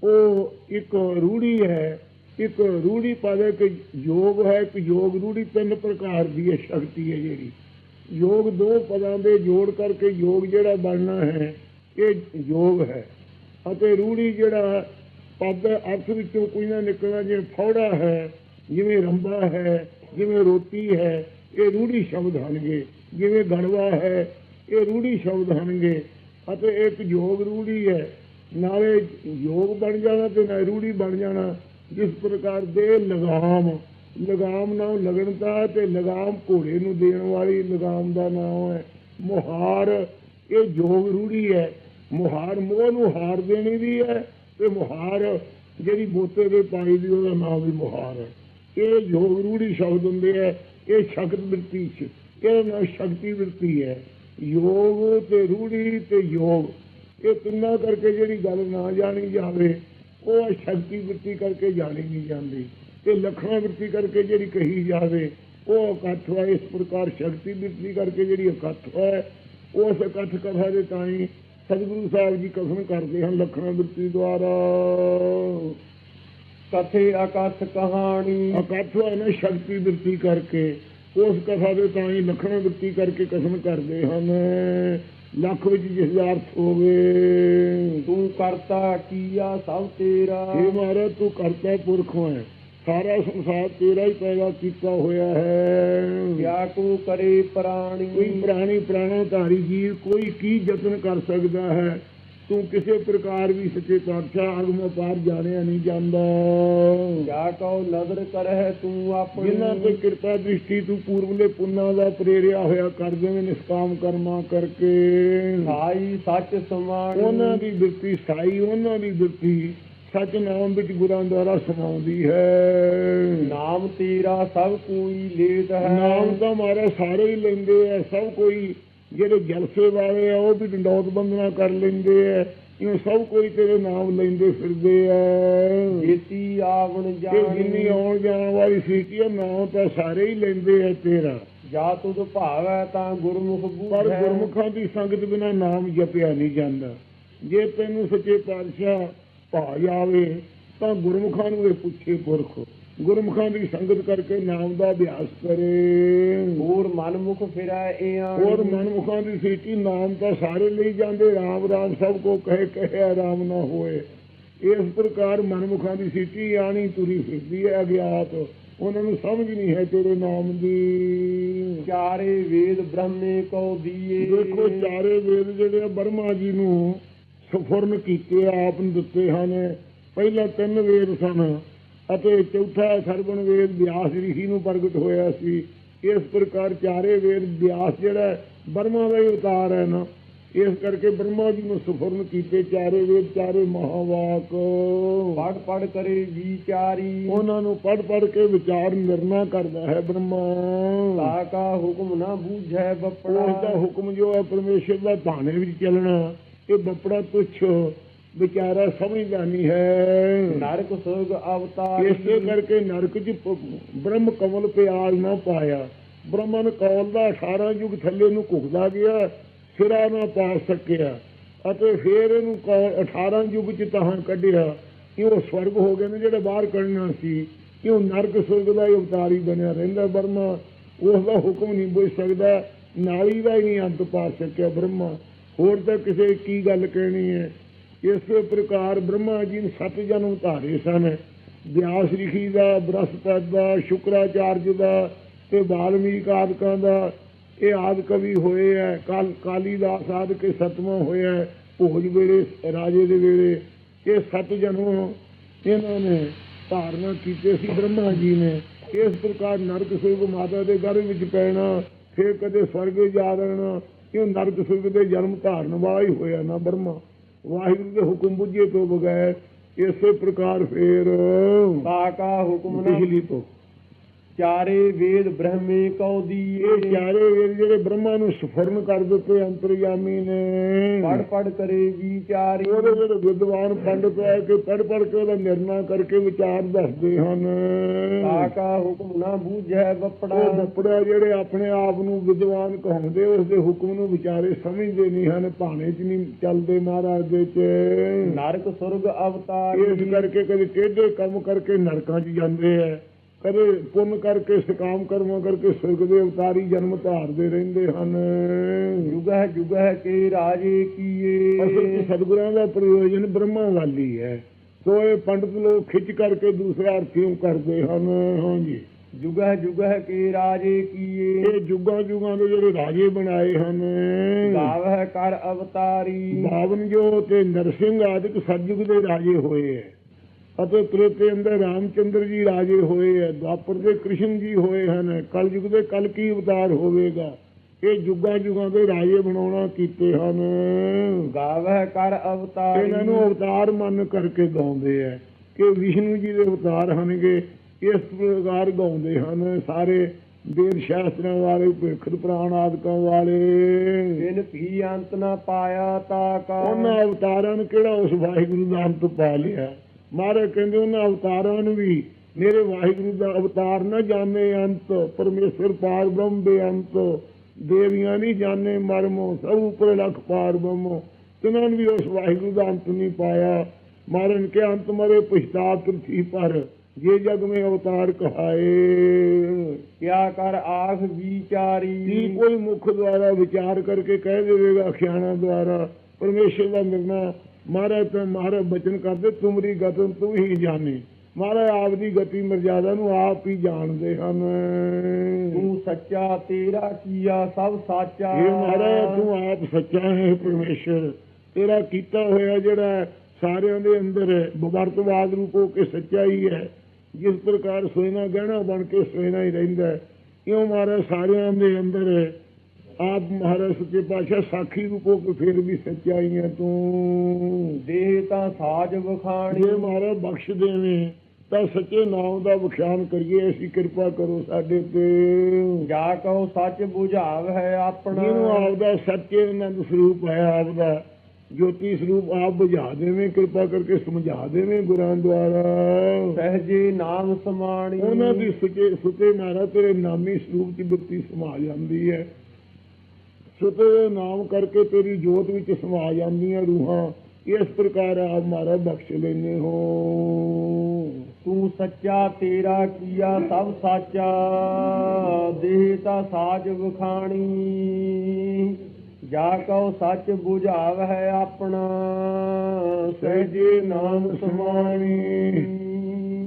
ਉਹ ਇੱਕ ਰੂੜੀ ਹੈ, ਇੱਕ ਰੂੜੀ ਪਾਦੇ ਕਿ ਯੋਗ ਹੈ, ਇੱਕ ਯੋਗ ਰੂੜੀ ਤਿੰਨ ਪ੍ਰਕਾਰ ਦੀ ਹੈ, ਸ਼ਕਤੀ ਹੈ ਜਿਹੜੀ। ਯੋਗ ਦੋ ਪਦਾਂ ਦੇ ਜੋੜ ਕਰਕੇ ਯੋਗ ਜਿਹੜਾ ਬਣਨਾ ਹੈ, ਇਹ ਯੋਗ ਹੈ। ਅਤੇ ਰੂੜੀ ਜਿਹੜਾ ਪਦ ਅਰਥ ਵਿੱਚੋਂ ਕੋਈ ਨਾ ਨਿਕਲਣਾ, ਜਿਵੇਂ ਫੌੜਾ ਹੈ, ਜਿਵੇਂ ਰੰਬਾ ਹੈ, ਜਿਵੇਂ ਰੋਟੀ ਹੈ, ਇਹ ਰੂੜੀ ਸ਼ਬਦ ਹਨਗੇ ਜਿਵੇਂ ਗੜਵਾ ਹੈ, ਇਹ ਰੂੜੀ ਸ਼ਬਦ ਹਨਗੇ ਅਤੇ ਇੱਕ ਯੋਗ ਰੂੜੀ ਹੈ ਨਾਲੇ ਯੋਗ ਬਣ ਜਾਣਾ ਤੇ ਨਾ ਰੂੜੀ ਬਣ ਜਾਣਾ, ਜਿਸ ਪ੍ਰਕਾਰ ਦੇ ਲਗਾਮ ਲਗਾਮ ਨਾਲ ਲਗਣਤਾ ਤੇ ਲਗਾਮ ਘੋੜੇ ਨੂੰ ਦੇਣ ਵਾਲੀ ਲਗਾਮ ਦਾ ਨਾਮ ਹੈ ਮੁਹਾਰ। ਇਹ ਯੋਗ ਰੂੜੀ ਹੈ। ਮੁਹਾਰ ਮੋਹ ਨੂੰ ਹਾਰ ਦੇਣੀ ਵੀ ਹੈ ਤੇ ਮੁਹਾਰ ਜਿਹੜੀ ਬੋਤੇ ਦੇ ਪਾਈ ਦੀ ਉਹਦਾ ਨਾਮ ਵੀ ਮੁਹਾਰ ਹੈ। ਇਹ ਯੋਗ ਰੂੜੀ ਸ਼ਬਦ ਹੁੰਦੇ ਹੈ ਇਹ ਸ਼ਕਤ ਬਿਰਤੀ ਚ, ਇਹ ਨਾਲ ਸ਼ਕਤੀ ਬਿਰਤੀ ਹੈ। ਯੋਗ ਤੇ ਰੂੜੀ ਤੇ ਯੋਗ। ਇਹ ਤਿੰਨਾਂ ਕਰਕੇ ਜਿਹੜੀ ਗੱਲ ਨਾ ਜਾਣੀ ਜਾਵੇ ਉਹ ਸ਼ਕਤੀ ਬਿਰਤੀ ਕਰਕੇ ਜਾਣੀ ਨਹੀਂ ਜਾਂਦੀ। ਤੇ ਲੱਖਾਂ ਬਿਰਤੀ ਕਰਕੇ ਜਿਹੜੀ ਕਹੀ ਜਾਵੇ ਉਹ ਇਕੱਠ ਹੈ ਇਸ ਪ੍ਰਕਾਰ ਸ਼ਕਤੀ ਬਿਰਤੀ ਕਰਕੇ ਜਿਹੜੀ ਇਕੱਠ ਹੈ ਉਸ ਇਕੱਠ ਕਥਾ ਦੇ ਤਾਈ ਸਤਿਗੁਰੂ ਸਾਹਿਬ ਜੀ ਕਥਨ ਕਰਦੇ ਹਨ ਲੱਖਾਂ ਬਿਰਤੀ ਦੁਆਰਾ। ਕਥੇ ਅਕਥ ਕਹਾਣੀ। ਇਕੱਠ ਹੈ ਨਾ ਸ਼ਕਤੀ ਬਿਰਤੀ ਕਰਕੇ ਉਸ ਕਥਾ ਦੇ ਤਾਈ ਲੱਖਾਂ ਬਿਰਤੀ ਕਰਕੇ ਕਥਨ ਕਰਦੇ ਹਨ। ਲੱਖ ਵਿੱਚ ਜਿਸ ਦਾ ਅਰਥ ਹੋਵੇ। ਤੂੰ ਕਰਤਾ ਕੀਆ ਸਭ ਤੇਰਾ? ਇਹ ਮਹਾਰਾਜ ਤੂੰ ਕਰਤਾ ਪੁਰਖ ਹੈ ਸਾਰਾ ਸੰਸਾਰ ਤੇਰਾ ਹੀ ਪੈਦਾ ਕੀਤਾ ਹੋਇਆ ਹੈ। ਕਿਆ ਕੋ ਕਰੇ ਪ੍ਰਾਣੀ? ਕੋਈ ਪ੍ਰਾਣੀ ਪ੍ਰਾਣਾਧਾਰੀ ਜੀਵ ਕੋਈ ਕੀ ਯਤਨ ਕਰ ਸਕਦਾ ਹੈ? ਤੂੰ ਕਿਸੇ ਪ੍ਰਕਾਰ ਵੀ ਸੱਚੇ ਪਾਤਸ਼ਾਹ ਅਗਮ ਪਾਰ ਜਾਣਿਆ ਨਹੀਂ ਜਾਂਦਾ। ਕਿਆ ਕਉ ਨਦਰ ਕਰਹਿ ਤੂੰ ਆਪਣੀ। ਜਿਨ੍ਹਾਂ ਤੇ ਕਿਰਪਾ ਦ੍ਰਿਸ਼ਟੀ ਤੂੰ ਪੂਰਬਲੇ ਪੁੰਨਾਂ ਦਾ ਪ੍ਰੇਰਿਆ ਹੋਇਆ ਕਰ ਦੇਵੇਂ ਨਿਸ਼ਕਾਮ ਕਰਮਾਂ ਕਰਕੇ। ਸਾਈ ਸੱਚ ਸਮਾਣੀ ਉਹਨਾਂ ਦੀ ਬਿਰਤੀ ਸਾਈ ਉਹਨਾਂ ਦੀ ਬਿਰਤੀ ਸੱਚ ਨਾਮ ਵਿੱਚ ਗੁਰਾਂ ਦੁਆਰਾ ਸਮਾਉਂਦੀ ਹੈ। ਨਾਮ ਤੇਰਾ ਸਭ ਕੋਈ ਲੇਤ ਹੈ। ਨਾਮ ਤਾਂ ਮਾਰੇ ਸਾਰੇ ਹੀ ਲੈਂਦੇ ਆ ਸਭ ਕੋਈ ਜਿਹੜੇ ਜਲਸੇ ਵਾਲੇ ਆ ਉਹ ਵੀ ਡੰਡੌਤ ਬੰਦਨਾ ਕਰ ਲੈਂਦੇ ਆ। ਇਹ ਸਭ ਕੋਈ ਤੇਰੇ ਨਾਮ ਲੈਂਦੇ ਫਿਰਦੇ ਆ। ਜੇਤੀ ਆਵਣ ਤੇ ਜਿੰਨੀ ਜਾਣੀ ਆਉਣ ਜਾਣ ਵਾਲੀ ਆ ਨਾਮ ਤਾਂ ਸਾਰੇ ਹੀ ਲੈਂਦੇ ਆ ਤੇਰਾ। ਜਾ ਤੁਧ ਭਾਵੈ ਤਾਂ ਗੁਰਮੁਖ ਪਰ ਬੂਝੈ ਗੁਰਮੁਖਾਂ ਦੀ ਸੰਗਤ ਬਿਨਾ ਨਾਮ ਜਪਿਆ ਨਹੀਂ ਜਾਂਦਾ। ਜੇ ਤੈਨੂੰ ਸੱਚੇ ਪਾਤਸ਼ਾਹ ਭਾ ਜਾਵੇ ਤਾਂ ਗੁਰਮੁਖਾਂ ਨੂੰ ਇਹ ਪੁੱਛੇ ਪੁਰਖ। ਗੁਰਮੁਖਾਂ ਦੀ ਸੰਗਤ ਕਰਕੇ ਨਾਮ ਦਾ ਅਭਿਆਸ ਕਰੇ। ਹੋਰ ਮਨਮੁਖ ਫਿਰੈ ਇਆਂ ਹੋਰ ਮਨਮੁਖਾਂ ਦੀ ਸੀਟੀ ਨਾਮ ਤਾਂ ਸਾਰੇ ਲਈ ਜਾਂਦੇ ਰਾਮ ਰਾਮ ਸਭ ਕੋ ਕਹੇ ਕਹੇ ਰਾਮ ਨਾ ਹੋਏ। ਇਸ ਪ੍ਰਕਾਰ ਮਨਮੁਖਾਂ ਦੀ ਸੀਟੀ ਆਣੀ ਤੁਰੀ ਫਿਰਦੀ ਹੈ ਅਗਿਆਤ। ਉਹਨਾਂ ਨੂੰ ਸਮਝ ਨਹੀਂ ਹੈ ਤੇਰੇ ਨਾਮ ਦੀ। ਚਾਰੇ ਵੇਦ ਬ੍ਰਹਮੇ ਕਉ ਦੀਏ। ਦੇਖੋ ਚਾਰੇ ਵੇਦ ਜਿਹੜੇ ਆ ਬਰਮਾ ਜੀ ਨੂੰ ਸਫਰਨ ਕੀਤੇ ਆ, ਆਪ ਨੂੰ ਦਿੱਤੇ ਹਨ। ਪਹਿਲਾਂ ਤਿੰਨ ਵੇਦ ਸਨ। ਅਤੇ ਚੌਥਾ ਸਰਵਣ ਵੇਦ ਵਿਆਸ ਰਿਸ਼ੀ ਨੂੰ ਪ੍ਰਗਟ ਹੋਇਆ ਸੀ। ਇਸ ਪ੍ਰਕਾਰ ਚਾਰੇ ਵੇਦ ਵਿਆਸ ਜਿਹੜਾ ਬਰਮਾ ਦਾ ਅਵਤਾਰ ਹੈ ਨਾ। ਇਸ ਕਰਕੇ ਬ੍ਰਹਮਾ ਜੀ ਨੂੰ ਸਫਰਨ ਕੀਤੇ ਚਾਰੇ ਵੇਦ ਚਾਰੇ ਮਹਾਵਾਕ। ਪੜ ਪੜ ਕਰੇ ਵਿਚਾਰੀ। ਉਹਨਾਂ ਨੂੰ ਪੜ ਪੜ ਕੇ ਵਿਚਾਰ ਨਿਰਣਾ ਕਰਦਾ ਹੈ ਬ੍ਰਹਮਾ ਤਾ ਕਾ ਹੁਕਮ ਨਾ ਬੂਝੈ ਬਪੜਾ ਹੁਕਮ ਜੋ ਹੈ ਪਰਮੇਸ਼ਰ ਦਾ ਭਾਣੇ ਵਿੱਚ ਚੱਲਣਾ। ਇਹ ਬੱਪੜਾ ਤੁੱਛ ਵਿਚਾਰਾ ਸਮਝਦਾ ਨਹੀਂ ਹੈ। ਨਰਕ ਸੁਰਗ ਅਵਤਾਰ। ਇਸੇ ਕਰਕੇ ਨਰਕ 'ਚ ਬ੍ਰਹਮ ਕਮਲ ਪਿਆਲ ਨਾ ਪਾਇਆ। ਬ੍ਰਹਮਨ ਕੌਲ ਦਾ 18 ਯੁਗ ਥੱਲੇ ਨੂੰ ਘੁਕਦਾ ਗਿਆ ਸਿਰਾ ਨਾ ਪਾ ਸਕਿਆ। ਅਤੇ ਫਿਰ ਇਹਨੂੰ ਕੌਲ 18 ਯੁਗ 'ਚ ਤਾਂ ਕੱਢਿਆ। ਕਿ ਉਹ ਸਵਰਗ ਹੋ ਗਏ ਨੇ ਜਿਹੜੇ ਬਾਹਰ ਕੱਢਣਾ ਸੀ। ਕਿ ਉਹ ਨਰਕ ਸੁਰਗ ਦਾ ਹੀ ਅਵਤਾਰੀ ਬਣਿਆ ਰਹਿੰਦਾ ਬਰਮਾ ਉਸ ਦਾ ਹੁਕਮ ਨਹੀਂ ਬੁਝ ਸਕਦਾ। ਨਾਲੀ ਦਾ ਹੀ ਨਹੀਂ ਅੰਤ ਪਾ ਸਕਿਆ ਬ੍ਰਹਮਾ। ਹੋਰ ਤਾਂ ਕਿਸੇ ਕੀ ਗੱਲ ਕਹਿਣੀ ਹੈ? ਇਸ ਪ੍ਰਕਾਰ ਬ੍ਰਹਮਾ ਜੀ ਨੇ ਸੱਤ ਜਨਮ ਧਾਰੇ ਸਨ। ਵਿਆਸ ਰਿਖੀ ਦਾ ਬ੍ਰਹਸਪਤ ਦਾ, ਸ਼ੁਕਰਾਚਾਰਜ ਦਾ ਤੇ ਵਾਲਮੀਕ ਆਦਿਕਾਂ ਦਾ ਇਹ ਆਦ ਕਵੀ ਹੋਏ ਹੈ ਕਾਲ ਕਾਲੀਦਾਸ ਆਦਿ ਕੇ ਸਤਵਾਂ ਹੋਇਆ ਭੋਜ ਵੇਲੇ, ਰਾਜੇ ਦੇ ਵੇਲੇ ਇਹ ਸੱਤ ਜਨਮ ਇਹਨਾਂ ਨੇ ਧਾਰਨਾ ਕੀਤੇ ਸੀ ਬ੍ਰਹਮਾ ਜੀ ਨੇ। ਇਸ ਪ੍ਰਕਾਰ ਨਰਕ ਸੁਰਗ ਮਾਤਾ ਦੇ ਗਰਭ ਵਿੱਚ ਪੈਣਾ, ਫਿਰ ਕਦੇ ਸਵਰਗ ਜਾ ਰਹਿਣਾ, ਇਹ ਨਰਕ ਸੁਰਗ ਦੇ ਜਨਮ ਧਾਰਨ ਵਾਲਾ ਹੀ ਹੋਇਆ ਨਾ ਬ੍ਰਹਮਾ। ਵਾਹਿਗੁਰੂ ਦੇ ਹੁਕਮ ਬੁੱਝੇ ਤੋਂ ਬਗੈਰ ਇਸੇ ਪ੍ਰਕਾਰ ਫੇਰ ਕਾਕਾ ਹੁਕਮ ਨਾ ਪਿਛਲੀ ਤੋਂ। ਚਾਰੇ ਵੇਦ ਬ੍ਰਹਮੇ ਕਉ ਦੀਏ। ਚਾਰੇ ਵੇਦ ਜਿਹੜੇ ਬ੍ਰਹਮਾ ਨੂੰ ਸਫਰਨ ਕਰ ਦਿੱਤੇ ਅੰਤਰਯਾਮੀ ਨੇ। ਪੜ ਪੜ ਕਰੇ ਵਿਚਾਰੀ। ਉਹਦੇ ਜਿਹੜੇ ਵਿਦਵਾਨ ਪੰਡਤ ਹੈ ਕਿ ਪੜ ਪੜ ਕੇ ਉਹਦਾ ਨਿਰਣਾ ਕਰਕੇ ਵਿਚਾਰ ਦੱਸਦੇ ਹਨ। ਕਾਕਾ ਹੁਕਮ ਨਾ ਬੂਝੈ ਉਹ ਬੱਪੜਾ ਬੱਪੜਾ ਜਿਹੜੇ ਆਪਣੇ ਆਪ ਨੂੰ ਵਿਦਵਾਨ ਕਹਾਉਂਦੇ ਉਸ ਦੇ ਹੁਕਮ ਨੂੰ ਵਿਚਾਰੇ ਸਮਝਦੇ ਨਹੀਂ ਹਨ ਭਾਣੇ 'ਚ ਨਹੀਂ ਚੱਲਦੇ ਮਹਾਰਾਜ ਦੇ 'ਚ ਨਰਕ ਸੁਰਗ ਅਵਤਾਰ ਇਸ ਕਰਕੇ ਕਦੇ ਟੇਢੇ ਕੰਮ ਕਰਕੇ ਨਰਕਾਂ 'ਚ ਜਾਂਦੇ ਐ। ਕਦੇ ਪੁੰਨ ਕਰਕੇ ਸਕਾਮ ਕਰਮਾਂ ਕਰਕੇ ਸੁਰਗ ਦੇ ਅਵਤਾਰੀ ਜਨਮ ਧਾਰਦੇ ਰਹਿੰਦੇ ਹਨ। ਜੁਗਹ ਜੁਗਹ ਕੇ ਰਾਜੇ ਅਸਲ ਕੀਏ ਵਿੱਚ ਸਤਿਗੁਰਾਂ ਦਾ ਪ੍ਰਯੋਜਨ ਬ੍ਰਹਮਾ ਵਾਲੀ ਹੈ। ਸੋ ਇਹ ਪੰਡਤ ਲੋਕ ਖਿੱਚ ਕਰਕੇ ਦੂਸਰਾ ਅਰਥ ਕਿਉਂ ਕਰਦੇ ਹਨ? ਹਾਂਜੀ ਜੁਗਹ ਜੁਗਹ ਕੇ ਰਾਜੇ ਕੀਏ ਇਹ ਜੁਗਾਂ ਜੁਗਾਂ ਦੇ ਜਿਹੜੇ ਰਾਜੇ ਬਣਾਏ ਹਨ। ਗਾਵਹ ਕਰ ਅਵਤਾਰੀ। ਬਾਵਨ ਜੋ ਤੇ ਨਰਸਿੰਘ ਆਦਿਕ ਸਤਜੁਗ ਦੇ ਰਾਜੇ ਹੋਏ ਹੈ। ਅਤੇ ਤ੍ਰੇਤੇ ਅੰਦਰ ਰਾਮਚੰਦਰ ਜੀ ਰਾਜੇ ਹੋਏ ਹੈ ਦੁਆਪਰ ਦੇ ਕ੍ਰਿਸ਼ਨ ਜੀ ਹੋਏ ਹਨ ਕਲਯੁਗ ਦੇ ਕਲਕੀ ਅਵਤਾਰ ਹੋਵੇਗਾ? ਇਹ ਜੁਗਾਂ ਜੁਗਾਂ ਦੇ ਰਾਜੇ ਬਣਾਉਣਾ ਕੀਤੇ ਹਨ। ਗਾਵਹ ਕਰ ਅਵਤਾਰੀ। ਇਹਨਾਂ ਨੂੰ ਅਵਤਾਰ ਮੰਨ ਕਰਕੇ ਗਾਉਂਦੇ ਆ ਕਿ ਵਿਸ਼ਨੂੰ ਜੀ ਦੇ ਅਵਤਾਰ ਹਨਗੇ ਇਸ ਪ੍ਰਕਾਰ ਗਾਉਂਦੇ ਹਨ ਸਾਰੇ ਵੇਦ ਸ਼ਾਸਤਰਾਂ ਵਾਲੇ ਭਿਖਰ ਪ੍ਰਾਣ ਆਦਿਕਾਂ ਵਾਲੇ। ਬਿਨ ਭੀ ਅੰਤ ਨਾ ਪਾਇਆ ਤਾਕਾ ਉਹਨਾਂ ਅਵਤਾਰਾਂ ਨੂੰ ਕਿਹੜਾ ਉਸ ਵਾਹਿਗੁਰੂ ਦਾ ਅੰਤ ਪਾ ਲਿਆ? ਮਹਾਰਾਜ ਕਹਿੰਦੇ ਉਹਨਾਂ ਅਵਤਾਰਾਂ ਨੂੰ ਵੀ ਮੇਰੇ ਵਾਹਿਗੁਰੂ ਦਾ ਅਵਤਾਰ ਨਾ ਜਾਣੇ ਅੰਤ ਪਰਮੇਸ਼ਰ ਪਾਰ ਬ੍ਰਹਮ ਬੇਅੰਤ ਦੇਵੀਆਂ ਨਹੀਂ ਜਾਣੇ ਮਰਮੋ ਸਭ ਉਪਰ ਲਖ ਪਾਰ ਬ੍ਰਹਮ ਤਿਨਾਂ ਵੀ ਉਸ ਵਾਹਿਗੁਰੂ ਦਾ ਅੰਤ ਨਹੀਂ ਪਾਇਆ। ਮਾਰਨ ਕੇ ਅੰਤ ਮਰੇ ਪਛਤਾਤ ਤੁਰਥੀ ਪਰ ਜੇ ਜਗ में ਅਵਤਾਰ ਕਹਾਏ। ਕਿਆ ਕਰ ਕੀ ਵਿਚਾਰੀ? ਕੋਈ ਮੁਖ ਦੁਆਰਾ ਵਿਚਾਰ ਕਰਕੇ ਕਹਿ ਦੇਵੇਗਾ ਅਖਿਆਣਾ ਦੁਆਰਾ? ਪਰਮੇਸ਼ਰ ਦਾ ਨਿਰਣਾ ਮਹਾਰਾਜ ਤਾਂ ਮਹਾਰਾਜ ਬਚਨ ਕਰਦੇ ਤੁਮਰੀ ਗਤਨ ਤੂੰ ਹੀ ਜਾਣੇ। ਮਹਾਰਾਜ ਆਪ ਦੀ ਗਤੀ ਮਰਜ਼ਾਦਾ ਨੂੰ ਆਪ ਹੀ ਜਾਣਦੇ ਹਨ। ਤੂੰ ਸੱਚਾ ਤੇਰਾ ਕੀਆ ਸਭ ਸਾਚਾ। ਇਹ ਮਹਾਰਾਜ ਤੂੰ ਆਪ ਸੱਚਾ ਹੈ ਪਰਮੇਸ਼ਰ। ਤੇਰਾ ਕੀਤਾ ਹੋਇਆ ਜਿਹੜਾ ਸਾਰਿਆਂ ਦੇ ਅੰਦਰ ਬਵਰਤਵਾਦ ਰੂਪ ਹੋ ਕੇ ਸੱਚਾ ਹੀ ਹੈ। ਜਿਸ ਪ੍ਰਕਾਰ ਸੋਇਨਾ ਗਹਿਣਾ ਬਣ ਕੇ ਸੋਇਨਾ ਹੀ ਰਹਿੰਦਾ ਹੈ। ਇਉਂ ਮਹਾਰਾਜ ਸਾਰਿਆਂ ਦੇ ਅੰਦਰ ਆਪ ਮਹਾਰਾਜ ਸੱਚੇ ਪਾਤਸ਼ਾਹ ਸਾਖੀ ਰੂਪ ਕੇ ਫਿਰ ਵੀ ਸੱਚਾ ਹੀ ਹੈ ਤੂੰ। ਦੇਹ ਤਾਂ ਸਾਜ ਵਖਾਣੀ। ਜੇ ਮਹਾਰਾਜ ਬਖਸ਼ ਦੇਵੇਂ ਤਾਂ ਸੱਚੇ ਨਾਮ ਦਾ ਵਿਖਿਆਨ ਕਰੀਏ ਐਸੀ ਕਿਰਪਾ ਕਰੋ ਸਾਡੇ ਤੇ। ਜਾ ਕਉ ਸੱਚ ਬੁਝਾਵ ਹੈ ਆਪਣਾ। ਜਿਹਨੂੰ ਆਪਦਾ ਸੱਚੇ ਆਨੰਦ ਸਰੂਪ ਹੈ ਆਪਦਾ ਜੋਤੀ ਸਰੂਪ ਆਪ ਬੁਝਾ ਦੇਵੇਂ ਕਿਰਪਾ ਕਰਕੇ ਸਮਝਾ ਦੇਵੇਂ ਗੁਰਾਂ ਦੁਆਰਾ। ਸਹਜੇ ਨਾਮ ਸਮਾਣੀ। ਉਹਨਾਂ ਦੀ ਸੁਚੇ ਸੁਤੇ ਮਾਰਾ ਤੇਰੇ ਨਾਮੀ ਸਰੂਪ ਦੀ ਬੁੱਤੀ ਸਮਾ ਜਾਂਦੀ ਹੈ। ਸੁਤੇ ਦੇ ਨਾਮ ਕਰਕੇ ਤੇਰੀ ਜੋਤ ਵਿੱਚ ਸਮਾ ਜਾਂਦੀਆਂ ਰੂਹਾਂ। ਇਸ ਪ੍ਰਕਾਰ ਆਪ ਮਾਰਾ ਬਖਸ਼ ਲੈਨੇ ਹੋ। ਤੂੰ ਸੱਚਾ ਤੇਰਾ ਕੀਆ ਸਭ ਸਾਚਾ। ਦੇਹ ਤਾਂ ਸਾਜ ਵਖਾਣੀ। ਜਾ ਕਉ ਸੱਚ ਬੁਝਾਵ ਹੈ ਆਪਣਾ। ਸਹਿਜੇ ਨਾਮ ਸਮਾਣੀ।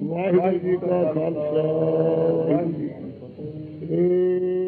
ਵਾਹਿਗੁਰੂ ਜੀ ਕਾ ਖਾਲਸਾ। ਵਾਹਿਗੁਰੂ ਜੀ ਕੀ ਫਤਿਹ।